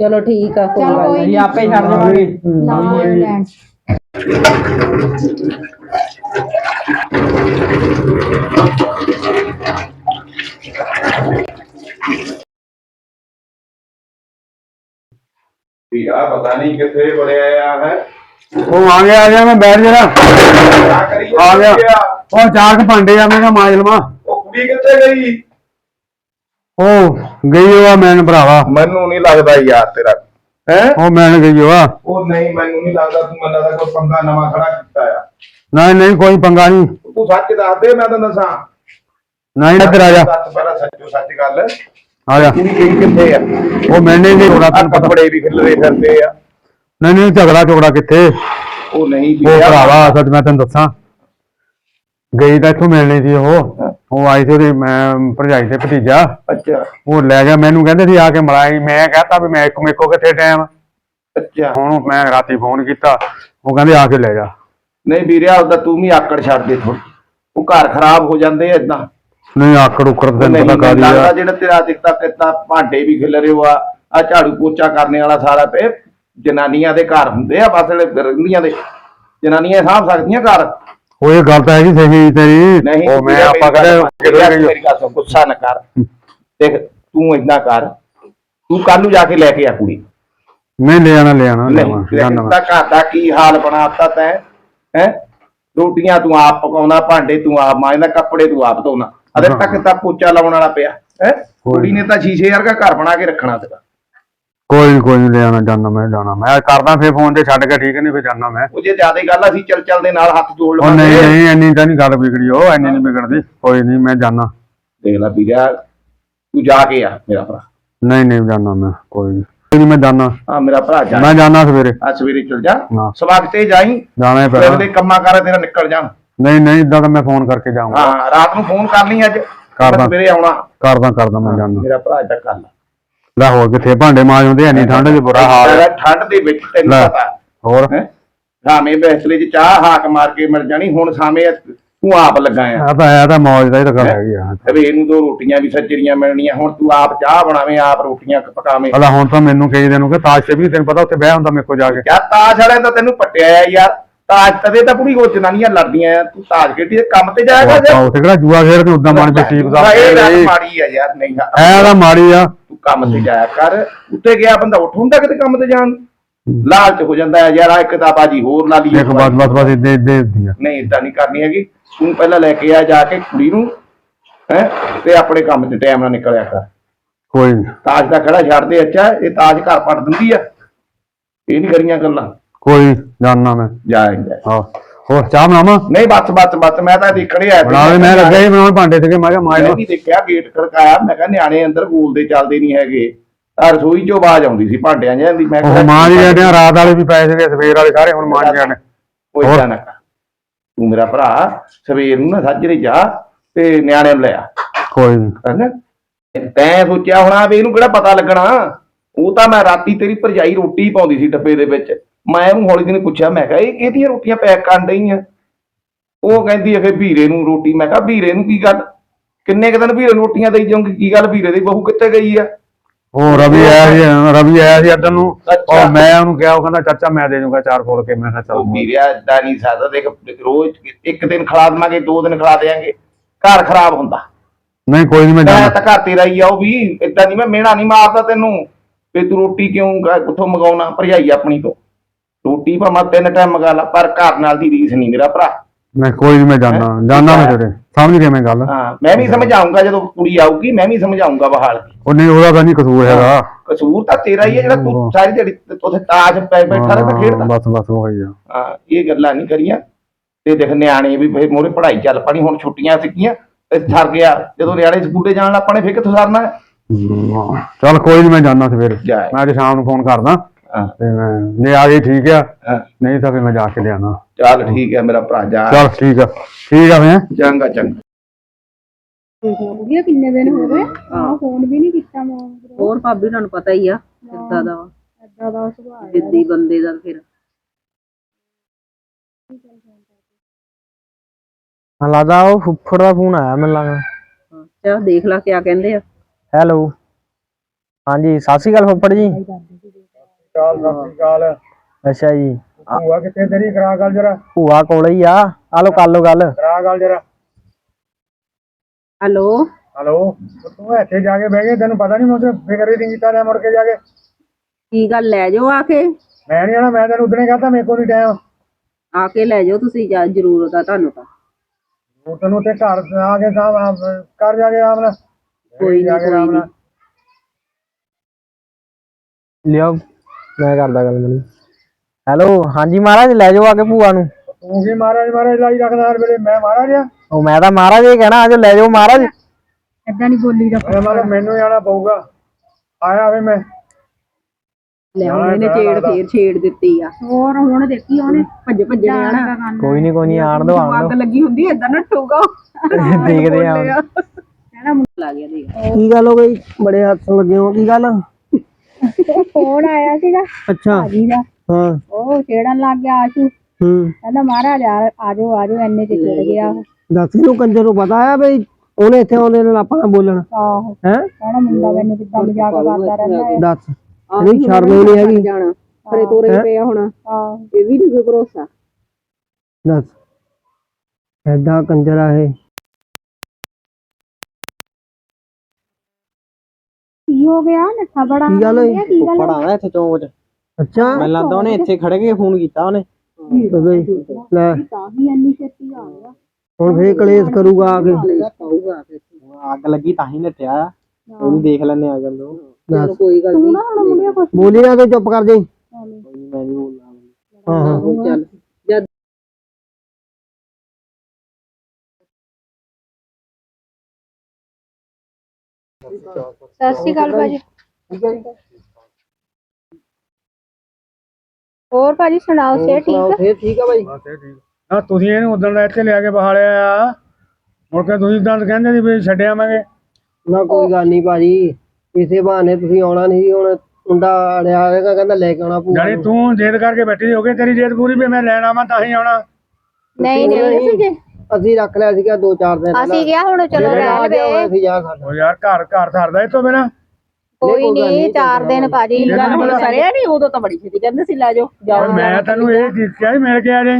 ਚਲੋ ਠੀਕ ਆ ਕੋਈ ਗੱਲ ਕੋਈ ਨੀ। ਅਸੀਂ ਆਪੇ ਹੀ ਛੱਡ ਜਾਵਾਂਗੇ। ਲੈਣ। ਵੀ ਆ ਪਤਾ ਨਹੀਂ ਕਿੱਥੇ ਵੜਿਆ ਆ ਹੈ। ਉਹ ਆ ਗਿਆ ਆ ਗਿਆ ਮੈਂ ਬੈਠ ਜਰਾ। ਆ ਕਰੀ ਆ ਗਿਆ। ਉਹ ਚਾਰ ਕੁ ਭਾਂਡੇ ਆ ਮੈਂ ਕਿਹਾ ਮਾਜ ਲਵਾਂ ਉਹ ਕੁੜੀ ਕਿੱਥੇ ਗਈ? ਉਹ ਗਈ ਉਹ ਆ ਮੈਨ ਭਰਾਵਾ। ਮੈਨੂੰ ਨਹੀਂ ਲੱਗਦਾ ਯਾਰ ਤੇਰਾ। ਹੈ? ਉਹ ਮੈਨ ਗਈ ਉਹ ਆ ਉਹ ਨਹੀਂ ਮੈਨੂੰ ਨਹੀਂ ਲੱਗਦਾ ਤੂੰ ਮੈਨੂੰ ਲੱਗਦਾ ਕੋਈ ਪੰਗਾ ਨਵਾਂ ਖੜਾ ਕੀਤਾ ਆ। ਨਹੀਂ ਨਹੀਂ ਕੋਈ ਪੰਗਾ ਨਹੀਂ। ਤੂੰ ਸੱਚ ਦੱਸ ਦੇ ਮੈਂ ਤੈਨੂੰ ਦੱਸਾਂ। ਨਹੀਂ ਇੱਧਰ ਆ ਜਾ। ਦੱਸ ਪਹਿਲਾਂ ਸੱਚੋ ਸੱਚ ਗੱਲ। ਆ ਜਾ। ਕੁੜੀ ਗਈ ਕਿੱਥੇ ਆ? ਉਹ ਮੈਨੇ ਨਹੀਂ ਹੋਣਾ ਤੈਨੂੰ ਪਤਾ ਕੱਪੜੇ ਵੀ ਖਿਲਰੇ ਫਿਰਦੇ ਆ। ਨਹੀਂ ਨਹੀਂ ਝਗੜਾ ਝਗੜਾ ਕਿੱਥੇ? ਉਹ ਨਹੀਂ ਉਹ ਭਰਾਵਾ ਸੱਚ ਮੈਂ ਤੈਨੂੰ ਦੱਸਾਂ। ਗਈ ਤਾਂ ਇੱਥੋਂ ਮਿਲਣੀ ਸੀ ਉਹ। ਉਹ ਆਈ ਸੀ ਉਹਦੀ ਮੈਂ ਭਰਜਾਈ ਤੇ ਭਤੀਜਾ। ਅੱਛਾ। ਉਹ ਲੈ ਗਿਆ ਮੈਨੂੰ ਕਹਿੰਦੇ ਸੀ ਆ ਕੇ ਮਲਾਈ। ਮੈਂ ਕਹਤਾ ਵੀ ਮੈਂ ਇੱਕ ਮੇਕੋ ਕਿੱਥੇ ਟਾਈਮ। ਅੱਛਾ। ਹੁਣ ਮੈਂ ਰਾਤੀ ਫੋਨ ਕੀਤਾ। ਉਹ ਕਹਿੰਦੇ ਆ ਕੇ ਲੈ ਜਾ। ਨਹੀਂ ਵੀਰਿਆ ਉਹਦਾ ਤੂੰ ਵੀ ਆਕੜ ਛੱਡ ਦੇ ਥੋੜੀ ਉਹ ਘਰ ਖਰਾਬ ਹੋ ਜਾਂਦੇ ਆ ਇਦਾਂ ਨਹੀਂ ਆਕੜ ਉਕੜ ਤੈਨੂੰ ਪਤਾ ਕਾਦੀ ਆ। ਜਿਹੜਾ ਤੇਰਾ ਦਿੱਤਾ ਕਿਤਾ ਭਾਂਡੇ ਵੀ ਖਿਲਰੇ ਹੋਆ ਆ ਝਾੜੂ ਪੋਚਾ ਕਰਨੇ ਵਾਲਾ ਸਾਰਾ ਪੇ। ਜਨਾਨੀਆਂ ਦੇ ਘਰ ਹੁੰਦੇ ਆ ਬਸ ਜਿਹੜੇ ਰਹਿੰਦੀਆਂ ਦੇ ਜਨਾਨੀਆਂ ਸਾਂਭ ਸਕਦੀਆਂ ਘਰ। ਉਹ ਇਹ ਗੱਲ ਤਾਂ ਹੈਗੀ ਸਹੀ ਤੇਰੀ। ਉਹ ਮੈਂ ਆਪਾਂ ਕਹਿੰਦੇ ਮੇਰੀ ਗੱਲ- ਸੁਣ ਗੁੱਸਾ ਨਾ ਕਰ। ਦੇਖ ਤੂੰ ਏਦਾਂ ਕਰ ਤੂੰ ਕੱਲ ਨੂੰ ਜਾ ਕੇ ਲੈ ਕੇ ਆ ਕੁੜੀ। ਨਹੀਂ ਲੈ ਆਣਾ ਲੈ ਆਣਾ ਤਾਂ ਘਰ ਦਾ ਕੀ ਹਾਲ ਬਣਾਤਾ ਤੈਂ ਹੈ? ਰੋਟੀਆਂ ਤੂੰ ਆਪ ਪਕਾਉਣਾ ਭਾਂਡੇ ਤੂੰ ਆਪ ਮਾਂਜਦਾ ਕੱਪੜੇ ਤੂੰ ਆਪ ਧੋਣਾ। ਅਦੇ ਤੱਕ ਤਾਂ ਪੋਚਾ ਲਾਉਣ ਵਾਲਾ ਪਿਆ ਹੈ? ਕੁੜੀ ਨੇ ਤਾਂ ਸ਼ੀਸ਼ੇ ਵਰਗਾ ਘਰ ਬਣਾ ਕੇ ਰੱਖਣਾ ਤੇਰਾ ਕੋਈ ਨੀ, ਕੋਈ ਨਹੀਂ ਲੈ ਆਣਾ ਜਾਨਾ ਮੈਂ ਜਾਣਾ ਮੈਂ। ਕਰਦਾ ਫੇਰ ਫੋਨ ਤੇ ਛੱਡ ਕੇ ਠੀਕ ਨਹੀਂ ਫੇਰ ਜਾਨਾ ਮੈਂ। ਉਹ ਜੇ ਜ਼ਿਆਦਾ ਗੱਲ ਅਸੀਂ ਚੱਲ ਚੱਲ ਦੇ ਨਾਲ ਹੱਥ ਜੋੜ ਉਹ ਨਹੀਂ ਲਵਾਂਗੇ। ਨਹੀਂ ਇੰਨੀ ਤਾਂ ਨਹੀਂ ਗੱਲ ਵਿਗੜੀ ਉਹ ਇੰਨੀ ਨਹੀਂ ਵਿਗੜਦੀ। ਕੋਈ ਨਹੀਂ ਮੈਂ ਜਾਨਾ। ਦੇਖ ਲੈ ਵੀਰਾ ਤੂੰ ਜਾ ਕੇ ਆ ਮੇਰਾ ਭਰਾ। ਨਹੀਂ ਨਹੀਂ ਜਾਨਾ ਮੈਂ ਕੋਈ ਨਹੀਂ ਕੋਈ ਨਹੀਂ ਮੈਂ ਜਾਨਾ। ਆ ਮੇਰਾ ਭਰਾ ਜਾ। ਮੈਂ ਜਾਨਾ ਸਵੇਰੇ। ਆ ਸਵੇਰੇ ਚਲ ਜਾ। ਹਾਂ। ਸਵਾਗਤ ਤੇ ਜਾਈ। ਜਾਣਾ ਹੀ ਪੈਣਾ। ਉਹਦੇ ਕੰਮਾਂ ਕਾਰ ਤੇਰਾ ਨਿਕਲ ਜਾਣ। ਨਹੀਂ ਨਹੀਂ ਇਦਾਂ ਤਾਂ ਮੈਂ ਫੋਨ ਕਰਕੇ ਜਾਊਂਗਾ। ਹਾਂ ਰਾਤ ਨੂੰ ਫੋਨ ਕਰ ਲਈ ਅੱਜ। ਕਰਦਾ। ਸਵੇਰੇ ਆਉਣਾ। ਕਰਦਾ ਕਰਦਾ ਮੈਂ ਜਾਨਾ। ਮੇਰਾ ਭਰਾ ਏਦਾਂ ਕਰ ਲਾ ਹੋਰ ਕਿੱਥੇ ਭਾਂਡੇ ਮਾਜ ਹੁੰਦੇ ਐਨੀ ਠੰਡ 'ਚ ਬੁਰਾ ਹਾਲ ਹੈ ਠੰਡ ਦੇ ਵਿੱਚ ਤੈਨੂੰ ਲੈ। ਪਤਾ। ਹੋਰ? ਹੈ? ਰਾਮੇ ਬੈਸਲੇ ਚ ਚਾਹ ਹਾਕ ਮਾਰ ਕੇ ਮਿਲ ਜਾਣੀ ਹੁਣ ਸਾਵੇਂ ਤੂੰ ਆਪ ਲੱਗਾ ਆ। ਆ ਤਾਂ ਆ ਤਾਂ ਮੌਜ ਦਾ ਹੀ ਤਾਂ ਗੱਲ ਹੈਗੀ ਆ। ਸਵੇਰ ਨੂੰ ਦੋ ਰੋਟੀਆਂ ਵੀ ਸੱਜਰੀਆਂ ਮਿਲਣੀਆਂ ਹੁਣ ਤੂੰ ਆਪ ਚਾਹ ਬਣਾਵੇਂ ਆਪ ਰੋਟੀਆਂ ਪਕਾਵੇਂ। ਹਲਾ ਹੁਣ ਤਾਂ ਮੈਨੂੰ ਕਈ ਦਿਨ ਹੋ ਗਏ ਤਾਸ਼ ਤੇ ਵੀ ਤੈਨੂੰ ਪਤਾ ਉੱਥੇ ਬਹਿ ਹੁੰਦਾ ਮੇਰੇ ਕੋਲ ਜਾ ਕੇ। ਯਾਰ ਤਾਜ ਵਾਲਿਆਂ ਤਾਂ ਤੈਨੂੰ ਪੱਟਿਆ ਆ ਯਾਰ। ਤਾਜ ਤਦੇ ਤਾਂ ਪੂਰੀ ਉਹ ਜਨਾਨੀਆਂ ਲੜਦੀਆਂ ਆ ਤੂੰ ਤਾਜ ਖੇਡੀ ਦੇ ਕੰਮ ਤੇ ਜਾਏਗਾ ਆਪਾਂ ਉੱਥੇ ਕਿਹੜਾ ਜੂਆ ਖੇਡਦੇ ਉਦਾਂ ਮਨ ਬਸੀਬ ਦਾ ਇਹ ਗੱਲ ਮਾੜੀ ਆ ਯਾਰ ਨਹੀਂ ਐ ਤਾਂ ਮਾੜੀ ਆ। ਤੂੰ ਕੰਮ ਤੇ ਜਾਇਆ ਕਰ ਉੱਤੇ ਗਿਆ ਬੰਦਾ ਉੱਠ ਹੁੰਦਾ ਕਿਤੇ ਕੰਮ ਤੇ ਜਾਣ। ਲਾਲਚ ਹੋ ਜਾਂਦਾ ਹੈ ਯਾਰ ਆ ਇੱਕ ਤਾਂ ਬਾਜੀ ਹੋਰ ਲਾ ਲਈ ਇੱਕ ਬਸ ਬਸ ਬਸ ਇੱਦੇ ਇੱਦੇ ਹੁੰਦੀ ਆ। ਨਹੀਂ ਇਦਾਂ ਨਹੀਂ ਕਰਨੀ ਹੈਗੀ। ਤੂੰ ਪਹਿਲਾਂ ਲੈ ਕੇ ਆ ਜਾ ਕੇ ਕੁੜੀ ਨੂੰ ਹੈ ਤੇ ਆਪਣੇ ਕੰਮ ਤੇ ਟਾਈਮ ਨਾਲ ਨਿਕਲਿਆ ਕਰ। ਕੋਈ ਨੀ। ਤਾਜ ਦਾ ਖੜਾ ਛੱਡ ਦੇ ਅੱਛਾ ਇਹ ਤਾਜ ਘਰ ਪੜ ਦਿੰਦੀ ਆ। ਇਹ ਨਹੀਂ ਕਰੀਆਂ ਗੱਲਾਂ। ਕੋਈ ਨੀ, ਜਾਨਾ ਮੈਂ। ਜਾ ਜਾ ਹਾਂ। ਹੋਰ ਚਾਹ ਬਣਾਵਾਂ? ਨਹੀਂ ਬੱਸ ਬੱਸ ਬੱਸ ਮੈਂ ਤਾਂ ਦੇਖਣੇ ਆਇਆ ਸੀ। ਮੈਂ ਲੱਗਿਆ ਹੀ ਬਣਾਉਣ ਭਾਂਡੇ ਸੀਗੇ ਮੈਂ ਕਿਹਾ ਮਾਜ ਮੈਂ ਲਓ ਵੀ ਦੇਖਿਆ ਗੇਟ ਖੜਕਾਇਆ ਮੈਂ ਕਿਹਾ ਨਿਆਣੇ ਅੰਦਰ ਗੋਲਦੇ ਚੱਲਦੇ ਨਹੀਂ ਹੈਗੇ। ਆ ਰਸੋਈ ਚੋਂ ਆਵਾਜ਼ ਆਉਂਦੀ ਸੀ ਭਾਂਡਿਆਂ ਜਿਹਾਂ ਦੀ ਮੈਂ ਉਹ ਮਾਂ ਜੀ ਜਾਂਦੇ ਆ ਰਾਤ ਵਾਲੇ ਵੀ ਪਏ ਸੀਗੇ ਸਵੇਰ ਵਾਲੇ ਸਾਰੇ ਹੁਣ ਮਾਂ ਜੀ ਕੋਈ ਏਦਾਂ ਨਾ। ਕਰ ਤੂੰ ਮੇਰਾ ਭਰਾ ਸਵੇਰ ਨੂੰ ਨਾ ਸਾਜਰੇ ਜਾ ਤੇ ਨਿਆਣੇ ਨੂੰ ਲੈ ਆ। ਕੋਈ ਨੀ। ਹੈਨਾ? ਤੈਂ ਸੋਚਿਆ ਹੋਣਾ ਵੀ ਇਹਨੂੰ ਕਿਹੜਾ ਪਤਾ ਲੱਗਣਾ। ਉਹ ਤਾਂ ਮੈਂ ਰਾਤੀ ਤੇਰੀ ਭਰਜਾਈ ਰੋਟੀ ਪਾਉਂਦੀ ਸੀ ਡੱਬੇ ਦੇ ਵਿੱਚ। ਮੈਂ ਉਹਨੂੰ ਹੌਲੀ ਜਿਹੀ ਪੁੱਛਿਆ ਮੈਂ ਕਿਹਾ ਇਹ ਕਿਹਦੀਆਂ ਰੋਟੀਆਂ ਪੈਕ ਕਰਨ ਡਈਆਂ ਉਹ ਕਹਿੰਦੀ ਅਖੇ ਵੀਰੇ ਨੂੰ ਰੋਟੀ। ਮੈਂ ਕਿਹਾ ਵੀਰੇ ਨੂੰ ਕੀ ਗੱਲ? ਕਿੰਨੇ ਕੁ ਦਿਨ ਵੀਰੇ ਨੂੰ ਰੋਟੀਆਂ ਦੇਈ ਜਾਊਂਗੀ? ਕੀ ਗੱਲ ਵੀਰੇ ਦੀ ਬਹੂ ਕਿੱਥੇ ਗਈ ਆ? ਉਹ ਰਵੀ ਆਇਆ ਸੀ ਰਵੀ ਆਇਆ ਸੀ ਅੱਡਨ ਨੂੰ। ਉਹ ਮੈਂ ਉਹਨੂੰ ਕਿਹਾ ਉਹ ਕਹਿੰਦਾ ਚਾਚਾ ਮੈਂ ਦੇ ਦੂੰਗਾ ਚਾਰ ਫੋਲ ਕੇ ਮੈਂ ਕਿਹਾ ਚੱਲ ਉਹ ਵੀਰਿਆ ਏਦਾਂ ਨਹੀਂ ਸਕਦਾ ਦੇਖ ਰੋਜ਼ ਇੱਕ ਦਿਨ ਖਿਲਾ ਦੇਵਾਂਗੇ ਦੋ ਦਿਨ ਖਿਲਾ ਦੇਾਂਗੇ ਘਰ ਖਰਾਬ ਹੁੰਦਾ। ਨਹੀਂ ਕੋਈ ਨਹੀਂ ਮੈਂ ਮੈਂ ਤਾਂ ਘਰ ਤੇਰਾ ਹੀ ਆ ਉਹ ਵੀ। ਏਦਾਂ ਨਹੀਂ ਮੈਂ ਮਿਹਣਾ ਨਹੀਂ ਮਾਰਦਾ ਤੈਨੂੰ। ਵੀ ਤੂੰ ਰੋਟੀ ਕਿਉਂ ਕਿੱਥੋਂ ਮਗਾਉਣਾ? ਭਰਜਾਈ ਆਪਣੀ ਤੋਂ। ਰੋਟੀ ਭਾਵੇਂ ਤਿੰਨ ਟਾਈਮ ਮਗਾ ਲਾ ਪਰ ਘਰ ਨਾਲ ਦੀ ਰੀਸ ਨਹੀਂ ਮੇਰਾ ਭਰਾ। ਮੈਂ ਕੋਈ ਨਹੀਂ ਮੈਂ ਜਾਣਾ ਜਾਣਾ ਮੈਂ ਤੇਰੇ। ਸਮਝ ਗਿਆ ਮੈਂ ਗੱਲ? ਹਾਂ ਮੈਂ ਵੀ ਸਮਝਾਉਂਗਾ ਜਦੋਂ ਕੁੜੀ ਆਊਗੀ ਮੈਂ ਵੀ ਸਮਝਾਉਂਗਾ ਬਹਾਲ ਉਹ ਨਹੀਂ ਉਹਦਾ ਤਾਂ ਨਹੀਂ ਕਸੂਰ ਹੈਗਾ। ਕਸੂਰ ਤਾਂ ਤੇਰਾ ਹੀ ਹੈ ਜਿਹੜਾ ਤੂੰ ਸਾਰੀ ਦਿਹਾੜੀ ਉੱਥੇ ਤਾਜ ਪੈ ਬੈਠਾ ਰਹਿੰਦਾ ਖੇਡਦਾ। ਬਸ ਬਸ ਉਹ ਹੀ ਆ। ਹਾਂ ਇਹ ਗੱਲਾਂ ਨਹੀਂ ਕਰੀਆਂ। ਤੇ ਦੇਖ ਨਿਆਣੇ ਵੀ ਫੇਰ ਮੋਰੇ ਪੜ੍ਹਾਈ ਚੱਲ ਪਣੀ ਹੁਣ ਛੁੱਟੀਆਂ ਸਿੱਕੀਆਂ ਤੇ ਸਰ ਗਿਆ। ਜਦੋਂ ਨਿਆਣੇ ਸਕੂਲੇ ਜਾਣ ਲੱਗ ਪਣੇ ਫੇਰ ਕਿੱਥੋਂ ਸਰਨਾ? ਚੱਲ ਕੋਈ ਨਹੀਂ ਮੈਂ ਜਾਣਾ ਸਵੇਰੇ। ਮੈਂ ਅੱਜ ਸ਼ਾਮ ਨੂੰ ਫੋਨ ਕਰਦਾ। ਹਾਂ। ਤੇ ਮੈਂ ਜੇ ਆ ਗਈ ਠੀਕ ਆ। ਹਾਂ। ਨਹੀਂ ਤਾਂ ਫਿਰ ਮੈਂ ਜਾ ਕੇ ਲਿਆਣਾ ਚੱਲ ਠੀਕ ਹੈ ਮੇਰਾ ਭਰਾ ਜਾ। ਚਲ ਠੀਕ ਆ। ਠੀਕ ਆ ਮੈਂ ਚੰਗਾ ਚੰਗਾ। ਹੋ ਗਿਆ ਕਿੰਨੇ ਦਿਨ ਹੋ ਗਏ? ਆ ਫੋਨ ਵੀ ਨਹੀਂ ਕੀਤਾ ਮੈਂ। ਹੋਰ ਭਾਬੀ ਤੁਹਾਨੂੰ ਪਤਾ ਹੀ ਆ ਕਿੱਦਾਂ ਦਾ ਵਾ। ਏਦਾਂ ਦਾ ਸੁਭਾਅ ਹੈ ਜਿੱਦੀ ਬੰਦੇ ਦਾ ਫਿਰ। ਹਾਂ ਲੱਗਦਾ ਉਹ ਫੁੱਫੜ ਦਾ ਫੋਨ ਆਇਆ ਮੈਨੂੰ ਲੱਗਦਾ। ਹਾਂ, ਚੱਲ ਦੇਖ ਲਾ ਕਿਆ ਕਹਿੰਦੇ ਆ। ਹੈਲੋ। ਹਾਂਜੀ ਸਤਿ ਸ਼੍ਰੀ ਅਕਾਲ ਫੁੱਫੜ ਜੀ। ਕਾਲ ਸਤਿ ਸ੍ਰੀ ਅਕਾਲ। ਅੱਛਾ ਜੀ। ਭੂਆ ਕਿੱਥੇ ਤੇਰੀ? ਕਰਾ ਗੱਲ ਜਰਾ। ਭੂਆ ਕੋਲ ਹੀ ਆ। ਆ ਲੋ ਕਰ ਲੋ ਗੱਲ। ਕਰਾ ਗੱਲ ਜਰਾ। ਹੈਲੋ। ਹਲੋ। ਤੂੰ ਇੱਥੇ ਜਾ ਕੇ ਬਹਿ ਗਿਆ ਤੈਨੂੰ ਪਤਾ ਨਹੀਂ ਮੁझे ਫਿਕਰ ਹੀ ਨਹੀਂ ਕੀਤਾ ਮੁੜ ਕੇ ਜਾ ਕੇ। ਕੀ ਗੱਲ ਲੈ ਜਾਓ ਆ ਕੇ। ਮੈਂ ਨਹੀਂ ਆਣਾ ਮੈਂ ਤੈਨੂੰ ਉਦਣੇ ਕਹਤਾ ਮੇਰੇ ਕੋਲ ਨਹੀਂ ਟਾਈਮ ਆ ਕੇ ਲੈ ਜਾਓ ਤੁਸੀਂ ਜਾਂ ਜ਼ਰੂਰਤ ਆ ਤੁਹਾਨੂੰ ਤਾਂ। ਉਹ ਤੈਨੂੰ ਤੇ ਘਰ ਆ ਕੇ ਸਾਹ ਕਰ ਜਾ ਕੇ ਆਰਾਮ ਨਾਲ। ਕੋਈ ਜਾ ਕੇ ਨੀ। ਨਾਲ। ਲਿਓ ਮੈਂ ਕਰਦਾ ਗੱਲ ਮੈਨੂੰ। ਹੈਲੋ ਹਾਂਜੀ ਮਹਾਰਾਜ ਲੈ ਜਾਓ ਆ ਕੇ ਭੂਆ ਨੂੰ। ਤੂੰ ਕੀ ਮਹਾਰਾਜ ਮਹਾਰਾਜ ਲਾਈ ਰੱਖਦਾ ਹਰ ਵੇਲੇ ਮੈਂ ਮਹਾਰਾਜ ਆ। ਉਹ ਮੈਂ ਤਾਂ ਮਹਾਰਾਜ ਇਹ ਕਹਿਣਾ ਆਜੋ ਲੈ ਜਾਓ ਮਹਾਰਾਜ। ਏਦਾਂ ਨਹੀਂ ਬੋਲੀ ਦਾ ਮੈਂ ਮਤਲਬ ਮੈਨੂੰ ਹੀ ਆਣਾ ਪਊਗਾ। ਆਇਆ ਵੇ ਮੈਂ। ਲੈ ਹੁਣ ਇਹਨੇ ਛੇੜ ਫੇਰ ਛੇੜ ਦਿੱਤੀ ਆ। ਹੋਰ ਹੁਣ ਦੇਖੀ ਉਹਨੇ। ਭੱਜ ਭੱਜ ਆਣਾ ਕੋਈ ਨਹੀਂ ਕੋਈ ਨਹੀਂ ਆਣ ਦੋ ਆਣ ਅੱਗ ਲੱਗੀ ਹੁੰਦੀ ਏਦਾਂ ਨੱਠੂਗਾ ਦੇਖਦੇ ਆ। ਹੁਣ। ਕਹਿਣਾ ਮੁੰਡਾ ਲੱਗ ਗਿਆ ਦੇਖ। ਕੀ ਗੱਲ ਹੋ ਗਈ? ਬੜੇ ਹੱਥ ਲੱਗੇ ਹੋ ਕੀ ਗੱਲ? ਫੋਨ ਆਇਆ ਸੀਗਾ ਅੱਛਾ। ਭਾਜੀ ਦਾ। ਹਾਂ। ਉਹ ਛੇੜਨ ਲੱਗ ਗਿਆ ਆਸ਼ੂ? ਹੂੰ। ਕਹਿੰਦਾ ਮਹਾਰਾਜ ਆ- ਆਜੋ ਆਜੋ ਐਨੇ ਚ ਛੇੜ ਗਿਆ ਉਹ। ਦੱਸ ਨੂੰ ਕੰਜਰ ਨੂੰ ਪਤਾ ਆ ਬਈ? ਉਹਨੇ ਇੱਥੇ ਆਉਂਦੇ ਨੇ ਆਪਾਂ ਨਾਲ ਬੋਲਣ। ਆਹੋ। ਹੈ? ਕਹਿੰਦਾ ਮੁੰਡਾ ਮੈਨੂੰ ਕਿੱਦਾਂ ਮਜ਼ਾਕ ਕਰਦਾ ਰਹਿੰਦਾ ਹੈ ਦੱਸ। ਨਹੀਂ ਸ਼ਰਮ ਹੀ ਨਹੀਂ ਹੈਗੀ। ਜਾਣਾ। ਖਰੇ ਤੋਰੇ ਪਿਆ ਹੁਣ। ਆਹੋ ਇਹ ਵੀ ਨਹੀਂ ਕੋਈ ਭਰੋਸਾ। ਦੱਸ। ਐਡਾ ਕੰਜਰ ਆ ਇਹ। ਕੀ ਹੋ ਗਿਆ ਨੱਠਾ ਬੜਾ ਕੀ ਗੱਲ ਹੋਈ? ਕੀ ਗੱਲ ਆਣਾ ਇੱਥੇ ਚੌਂਕ ਚ। ਅੱਛਾ। ਮੈਨੂੰ ਲੱਗਦਾ ਉਹਨੇ ਇੱਥੇ ਖੜ ਕੇ ਫੋਨ ਕੀਤਾ ਉਹਨੇ। ਲੈ। ਤਾਂ ਹੀ ਇੰਨੀ ਛੇਤੀ ਆ ਗਿਆ। ਹੁਣ ਫੇਰ ਕਲੇਸ਼ ਕਰੂਗਾ ਆ ਕੇ। ਅੱਗ ਲੱਗੀ ਤਾਂ ਹੀ ਨੱਟਿਆ ਉਹਨੂੰ ਦੇਖ ਲੈਣੇ ਆ ਜਾਂਦੇ ਦੱਸ ਕੋਈ ਗੱਲ ਨਹੀਂ ਨਾ। ਹੁਣ ਮੁੰਡਿਆ ਕੁਛ ਬੋਲੀ ਨਾ ਤੇ ਚੁੱਪ ਕਰ ਜਾਈ। ਮੈਂ ਨਹੀਂ ਬੋਲਣਾ ਹਾਂ ਹਾਂ। ਚੱਲ ਸਤਿ ਸ਼੍ਰੀ ਅਕਾਲ ਭਾਜੀ। ਹੋਰ ਭਾਜੀ ਸੁਣਾਓ ਸੇ ਠੀਕ ਫੇਰ ਠੀਕ ਆ ਬਾਈ ਬਸ ਇਹ ਠੀਕ। ਆ ਤੁਸੀਂ ਇਹਨੂੰ ਉਦੋਂ ਦਾ ਇੱਥੇ ਲਿਆ ਕੇ ਬਹਾਲਿਆ ਆ। ਮੁੜ ਕੇ ਤੁਸੀਂ ਤਾਂ ਕਹਿੰਦੇ ਸੀ ਵੀ ਛੱਡਿਆਵਾਂਗੇ ਨਾ ਕੋਈ ਗੱਲ ਨਹੀਂ ਭਾਜੀ। ਇਸੇ ਬਹਾਨੇ ਤੁਸੀਂ ਆਉਣਾ ਨਹੀਂ ਸੀ ਹੁਣ ਮੁੰਡਾ ਅੜਿਆ ਰਹੇਗਾ ਕਹਿੰਦਾ ਲੈ ਕੇ ਆਉਣਾ ਭੂਆ ਜਾਨੀ ਤੂੰ ਜੇਦ ਕਰਕੇ ਬੈਠੀ ਹੋ ਗਈ ਤੇਰੀ ਜੇਦ ਪੂਰੀ ਵੀ ਮੈਂ ਲੈਣ ਆਵਾਂ ਤਾਂ ਹੀ ਆਉਣਾ। ਨਹੀਂ ਨਹੀਂ ਅਸੀਂ ਰੱਖ ਲਿਆ ਸੀਗਾ ਦੋ ਚਾਰ ਦਿਨ ਅਸੀਂ ਗਿਆ ਹੁਣ ਚਲੋ ਰਹਿ ਆ ਲਵੇ ਹੋਇਆ ਸੀ ਯਾਰ ਸਾਡਾ ਉਹ ਯਾਰ ਘਰ ਘਰ ਸਰਦਾ ਇਹ ਤੋਂ ਬਿਨਾ? ਕੋਈ ਨਹੀਂ ਚਾਰ ਦਿਨ ਭਾਜੀ ਹੁਣ ਸਰਿਆ ਨਹੀਂ ਉਦੋਂ ਤਾਂ ਬੜੀ ਛੇਤੀ ਕਹਿੰਦੇ ਸੀ ਲੈ ਜਾਓ ਜਾਓ। ਮੈਂ ਤੈਨੂੰ ਇਹ ਚੀਜ਼ ਕਿਹਾ ਸੀ ਮਿਲ ਕੇ ਆ ਜੇ।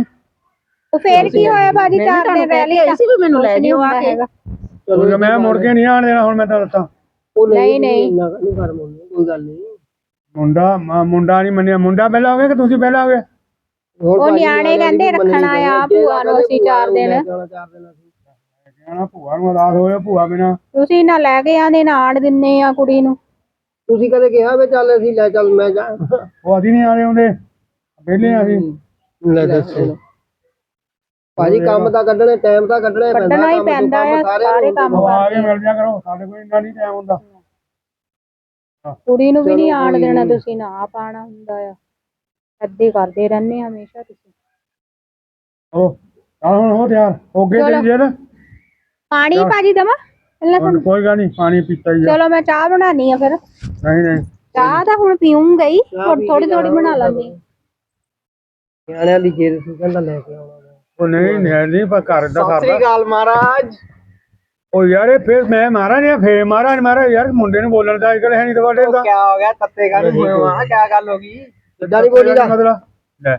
ਉਹ ਫੇਰ ਕੀ ਹੋਇਆ ਭਾਜੀ ਮੈਂ ਚਾਰ ਤੁਹਾਨੂੰ ਦਿਨ ਰਹਿ ਕਹਿ ਲਿਆ ਸੀ ਵੀ ਮੈਨੂੰ ਲੈ ਜਿਓ ਆ ਕੇ। ਚਲੋ ਮੈਂ ਮੁੜ ਕੇ ਨਹੀਂ। ਆਣ ਦੇਣਾ ਹੁਣ ਮੈਂ ਤਾਂ ਦੱਸਾਂ। ਉਹ ਨਹੀਂ, ਨਹੀਂ। ਨਹੀਂ ਕਰ ਮੁੰਡੇ ਕੋਈ ਗੱਲ ਨਹੀਂ। ਮੁੰਡਾ ਮੁੰਡਾ ਨਹੀਂ ਮੰਨਿਆ। ਮੁੰਡਾ ਪਹਿਲਾਂ ਹੋ ਗਿਆ ਕਿ ਤੁਸੀਂ ਪਹਿਲਾਂ ਹੋ ਗਏ? ਉਹ ਨਿਆਣੇ ਕਹਿੰਦੇ ਰੱਖਣਾ ਆ ਭੂਆ ਨੂੰ ਅਸੀਂ ਚਾਰ ਦਿਨ। ਕਹਿਣਾ ਭੂਆ ਨੂੰ ਅਦਾਸ ਹੋਇਆ ਭੂਆ ਬਿਨਾ। ਤੁਸੀਂ ਨਾ ਲੈ ਕੇ ਆਂਦੇ ਨਾ ਆਣ ਦਿੰਨੇ ਆ ਕੁੜੀ ਨੂੰ। ਤੁਸੀਂ ਕਦੇ ਕਿਹਾ ਵੀ ਚੱਲ ਅਸੀਂ ਲੈ ਚੱਲ ਮੈਂ ਜਾ। ਉਹ ਅਸੀਂ ਨਹੀਂ ਆਦੇ ਹੁੰਦੇ। ਵਿਹਲੇ ਆ ਅਸੀਂ। ਲੈ ਦੱਸੋ। ਭਾਜੀ ਕੰਮ ਤਾਂ ਕੱਢਣੇ ਟਾਈਮ ਤਾਂ ਕੱਢਣਾ ਹੀ ਪੈਂਦਾ ਕੱਢਣਾ ਹੀ ਪੈਂਦਾ ਆ, ਸਾਰੇ ਨੂੰ ਕੰਮ ਆ ਕੇ ਮਿਲ ਜਾ ਕਰੋ ਸਾਡੇ ਕੋਲ ਇੰਨਾ ਨਹੀਂ ਟਾਈਮ ਹੁੰਦਾ। ਕੁੜੀ ਨੂੰ ਵੀ ਨਹੀਂ ਆਣ ਦੇਣਾ ਤੁਸੀਂ ਨਾ ਆਪ ਆਣਾ ਹੁੰਦਾ ਆ। ਅੱਧੇ ਕਰਦੇ ਰਹਿੰਦੇ ਆ ਹਮੇਸ਼ਾ ਤੁਸੀਂ। ਚਲੋ ਚੱਲ ਹੁਣ ਹੋ ਤਿਆਰ ਹੋ ਗਏ ਤੇਰੀ ਜੇਦ ਪਾਣੀ ਭਾਜੀ ਦਵਾ? ਪਹਿਲਾਂ ਹੁਣ ਕੋਈ ਗੱਲ ਨਹੀਂ ਪਾਣੀ ਪੀਤਾ ਹੀ ਆ। ਚਲੋ ਮੈਂ ਚਾਹ ਬਣਾਨੀ ਆ ਫਿਰ। ਨਹੀਂ ਨਹੀਂ। ਚਾਹ ਤਾਂ ਹੁਣ ਪੀਉਂਗਾ ਹੀ ਥੋੜੀ ਥੋੜੀ ਬਣਾ ਲੈਂਦੀ ਨਿਆਣਿਆਂ ਦੀ ਜੇਦ ਸੀ ਕਹਿੰਦਾ ਲੈ ਕੇ ਆਉਣਾ ਮੈਂ। ਉਹ ਨਹੀਂ ਨਹੀਂ ਨਹੀਂ ਪਰ ਘਰ ਦਾ ਸਤਿ ਸ੍ਰੀ ਅਕਾਲ ਮਹਾਰਾਜ। ਉਹ ਯਾਰ ਇਹ ਫੇਰ ਮੈਂ ਮਾਰਾ ਨਹੀਂ ਫੇਰ ਮਾਰਾ ਮਾਰਾ ਯਾਰ ਮੁੰਡੇ ਨੂੰ ਬੋਲਣ ਦਾ ਅਜਕਲ ਹੈ ਨਹੀਂ ਤੁਹਾਡੇ ਦਾ ਕੀ ਹੋ ਗਿਆ ਤੱਤੇ ਕਾ ਨਹੀਂ ਹੋਇਆ ਕੀ ਗੱਲ ਹੋ ਗਈ? ਮਤਲਬ? ਲੈ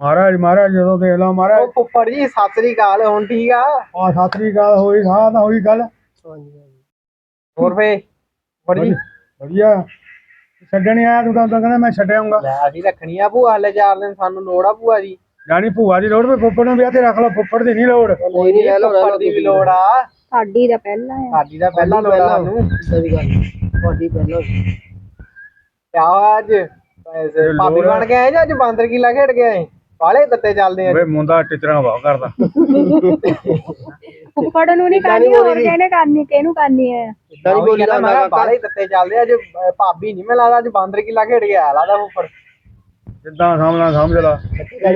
ਮਹਾਰਾਜ ਮਹਾਰਾਜ ਜਦੋਂ ਦੇਖ ਲਾ ਮਹਾਰਾਜ। ਉਹ ਫੁੱਫੜ ਜੀ ਸਤਿ ਸ੍ਰੀ ਅਕਾਲ ਹੁਣ ਠੀਕ ਆ? ਆ ਸਾਤਰੀ ਗੱਲ ਹੋਈ ਸਾਹ ਤਾਂ ਹੋਈ ਗੱਲ। ਹੋਰ ਫੇ ਫੁੱਫੜ ਜੀ ਵਧੀਆ। ਛੱਡਣ ਆਇਆ ਤੂੰ ਤਾਂ ਕਹਿੰਦਾ ਮੈਂ ਛੱਡਿਆਉਂਗਾ ਲੈ ਅਸੀਂ ਰੱਖਣੀ ਆ ਭੂਆ ਹਲੇ ਚਾਰ ਦਿਨ ਸਾਨੂੰ ਲੋੜ ਆ ਭੂਆ ਜੀ ਜਾਨੀ ਭੂਆ ਦੀ ਲੋੜ ਵੀ ਫੁੱਫੜ ਨੂੰ ਵਿਆਹ ਤੇ ਰੱਖ ਲਓ ਫੁੱਫੜ ਦੀ ਨਹੀਂ ਲੋੜ। ਕੋਈ ਨਹੀਂ ਲੈ ਲਓ ਲੈ ਫੁੱਫੜ ਲਓ ਦੀ ਵੀ ਲੋੜ ਆ। ਸਾਡੀ ਤਾਂ ਪਹਿਲਾਂ ਆ। ਸਾਡੀ ਦਾ ਪਹਿਲਾ ਲੋੜ ਆ ਸਾਨੂੰ। ਏਦਾਂ ਦੀ ਗੱਲ। ਨੀ। ਤੁਹਾਡੀ ਪਹਿਲਾਂ। ਕਿਆ ਹੋਇਆ ਅੱਜ ਭਾਬੀ ਬਣ ਕੇ ਆਏ ਜਾਂ ਅੱਜ ਬਾਂਦਰ ਕੀਲਾ ਖੇਡ ਕੇ ਆਏ? ਵਾਲੇ ਤੱਤੇ ਚੱਲਦੇ ਆ ਵੇ ਮੁੰਡਾ ਟਿਚਰਾਂ ਵਾਹ ਕਰਦਾ। ਫੁੱਫੜ ਨੂੰ ਨਹੀਂ ਕਰਨੀ ਹੋਰ ਕਿਹਨੇ ਕਰਨੀ ਕਿਹਨੂੰ ਕਰਨੀ ਹੈ ਏਦਾਂ ਨਹੀਂ ਬੋਲੀਦਾ ਮੈਂ ਵਾਲੇ ਤੱਤੇ ਚੱਲਦੇ ਆ ਅੱਜ। ਭਾਬੀ ਨਹੀਂ ਮੈਂ ਲੱਗਦਾ ਅੱਜ ਬਾਂਦਰ ਕੀਲਾ ਖੇਡ ਕੇ ਆਇਆ ਲੱਗਦਾ ਫੁੱਫੜ। ਜਿੱਦਾਂ ਸਮਝਣਾ ਸਮਝ ਲਾ। ਕੀ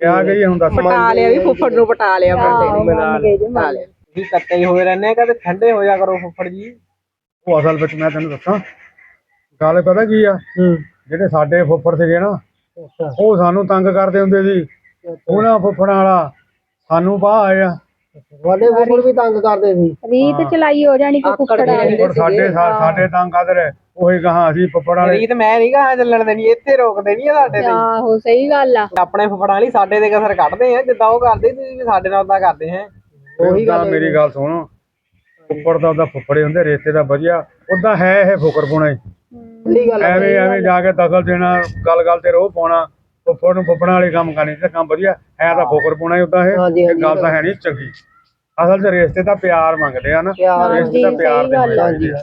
ਕਿਆ ਕਹੀਏ ਹੁਣ ਦੱਸ। ਪਟਾ ਲਿਆ ਵੀ ਫੁੱਫੜ ਨੂੰ ਪਟਾ ਲਿਆ ਬੰਦੇ ਨੇ। ਮੰਨ ਗਏ। ਤੁਸੀਂ ਕੱਟੇ ਹੀ ਹੋਏ ਰਹਿੰਦੇ ਕਦੇ ਠੰਡੇ ਹੋ ਜਾ ਕਰੋ ਫੁੱਫੜ ਜੀ। ਉਹ ਅਸਲ ਵਿੱਚ ਮੈਂ ਤੈਨੂੰ ਦੱਸਾਂ ਗੱਲ ਪਤਾ ਕੀ ਆ? ਜਿਹੜੇ ਸਾਡੇ ਫੁੱਫੜ ਸੀਗੇ ਨਾ ਉਹ ਸਾਨੂੰ ਤੰਗ ਕਰਦੇ ਹੁੰਦੇ ਸੀ। ਉਹਨਾਂ ਫੁੱਫੜਾਂ ਵਾਲਾ ਸਾਨੂੰ ਬਾਹ ਆਇਆ ਤੁਹਾਡੇ ਫੁੱਫੜ ਵੀ ਤੰਗ ਕਰਦੇ ਸੀ। ਰੀਤ ਚਲਾਈ ਹੋ ਜਾਣੀ ਕਿ ਕੁੱਕੜ ਆ ਸਾਡੇ ਸਾਡੇ ਤੰਗ ਕਰਦੇ ਰਹੇ ਉਹੀ ਕਹਾ ਅਸੀਂ ਫੁੱਫੜ ਵਾਲੇ। ਰੀਤ ਮੈਂ ਨਹੀਂ ਕਹਾਂ ਚੱਲਣ ਦੇਣੀ ਇੱਥੇ ਰੋਕਦੇ ਨਹੀਂ ਸਾਡੇ ਤੇ। ਆਹੋ ਸਹੀ ਗੱਲ ਆ। ਆਪਣੇ ਫੁੱਫੜਾਂ ਵਾਲੀ ਸਾਡੇ ਤੇ ਕਸਰ ਕੱਢਦੇ ਆ ਜਿੱਦਾਂ ਉਹ ਕਰਦੇ ਤੁਸੀਂ ਵੀ ਸਾਡੇ ਨਾਲ ਉਦਾਂ ਕਰਦੇ ਹੈ। ਉਹੀ ਗੱਲ ਮੇਰੀ ਗੱਲ ਸੁਣ। ਫੁੱਫੜ ਦਾ ਉਹਦਾ ਫੁੱਫੜੇ ਹੁੰਦੇ ਰੇਤੇ ਦਾ ਵਧੀਆ। ਉਦਾਂ ਹੈ ਇਹ ਫੁਕਰ ਪੁਣਾ। ਹੀ ਸਹੀ ਗੱਲ। ਐਵੇਂ ਐਵੇਂ ਜਾ ਕੇ ਦਖਲ ਦੇਣਾ ਗੱਲ ਗੱਲ ਤੇ ਰੋਹ ਪਾਉਣਾ ਫੁੱਫੜ ਨੂੰ ਫੁੱਫੜਾਂ ਵਾਲੇ ਕੰਮ ਕਰਨੀ ਤੇ ਕੰਮ ਵਧੀਆ। ਹੈ ਤਾਂ ਫੁਕਰ ਪੁਣਾ ਹੀ ਉਦਾਂ ਇਹ ਗੱਲ ਤਾਂ ਹੈ ਨਹੀਂ ਚੰਗੀ। ਅਸਲ 'ਚ ਰਿਸ਼ਤੇ ਤਾਂ ਪਿਆਰ ਮੰਗਦੇ ਆ ਨਾ। ਪਿਆਰ ਰਿਸ਼ਤੇ ਤਾਂ ਪਿਆਰ ਦੇ ਗੱਲ ਆ। ਮੰਗਦੇ ਆ।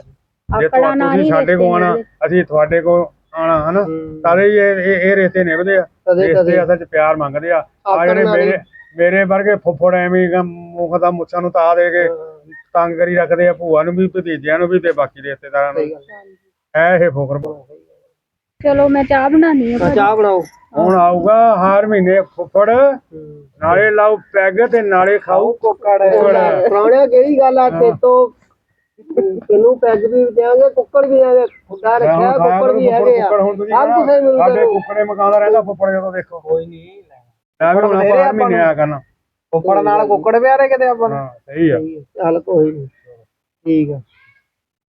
ਜੇ। ਤੁਸੀਂ ਸਾਡੇ ਕੋਲ ਆਣਾ। ਅਸੀਂ ਤੁਹਾਡੇ ਕੋਲ ਆਣਾ ਹਨਾ? ਸਾਰੇ ਇਹ ਇਹ- ਇਹ ਰਿਸ਼ਤੇ ਨਿਭਦੇ ਆ। ਰਿਸ਼ਤੇ। ਅਸਲ 'ਚ ਪਿਆਰ ਮੰਗਦੇ ਆ। ਆ ਜਿਹੜੇ। ਮੇਰੇ ਮੇਰੇ ਵਰਗੇ ਫੁੱਫੜ ਐਵੇਂ ਮੁਖ ਦਾ ਮੁੱਛਾਂ ਨੂੰ ਤਾ ਦੇ ਕੇ ਤੰਗ ਕਰੀ ਰੱਖਦੇ ਆ ਭੂਆ ਨੂੰ ਵੀ ਭਤੀਜਿਆਂ ਨੂੰ ਵੀ ਤੇ ਬਾਕੀ ਰਿਸ਼ਤੇਦਾਰਾਂ ਨੂੰ ਹੈ ਇਹ ਫੁਕਰ ਚਲੋ ਮੈਂ ਚਾਹ ਬਣਾਉਣੀ ਆ ਆ ਚਾਹ ਬਣਾਓ। ਹੁਣ ਆਊਗਾ ਹਰ ਮਹੀਨੇ ਫੁੱਫੜ ਨਾਲੇ ਲਾਓ ਪੈਗ ਤੇ ਨਾਲੇ ਖਾਓ ਕੁੱਕੜ। ਪੁਰਾਣਿਆ ਕਿਹੜੀ ਗੱਲ ਆ ਤੇ ਤੋਂ ਤੈਨੂੰ ਪੈਗ ਵੀ ਦਿਆਂਗੇ ਕੁੱਕੜ ਵੀ ਦਿਆਂਗੇ ਖੁੱਡਾ ਰੱਖਿਆ ਕੁੱਕੜ ਵੀ ਹੈਗੇ ਆ। ਕੁੱਕੜ ਹੁਣ ਤੁਸੀਂ ਸਭ ਕੁਝ ਮਿਲਦਾ ਸਾਡੇ। ਕੁੱਕੜੇ ਮਕਾਉਂਦਾ ਰਹਿੰਦਾ ਫੁੱਫੜ ਜਦੋਂ ਦੇਖੋ। ਕੋਈ ਨਹੀਂ ਮੈਂ ਵੀ ਹੁਣ ਆਪਾਂ ਹਰ ਮਹੀਨੇ। ਆਇਆ ਕਰਨਾ। ਫੁੱਫੜ ਨਾਲ ਕੁੱਕੜ ਪਿਆਰੇ ਕਿਤੇ ਆਪਾਂ ਹਾਂ ਸਹੀ ਆ। ਚੱਲ ਕੋਈ ਨਹੀਂ। ਠੀਕ ਆ।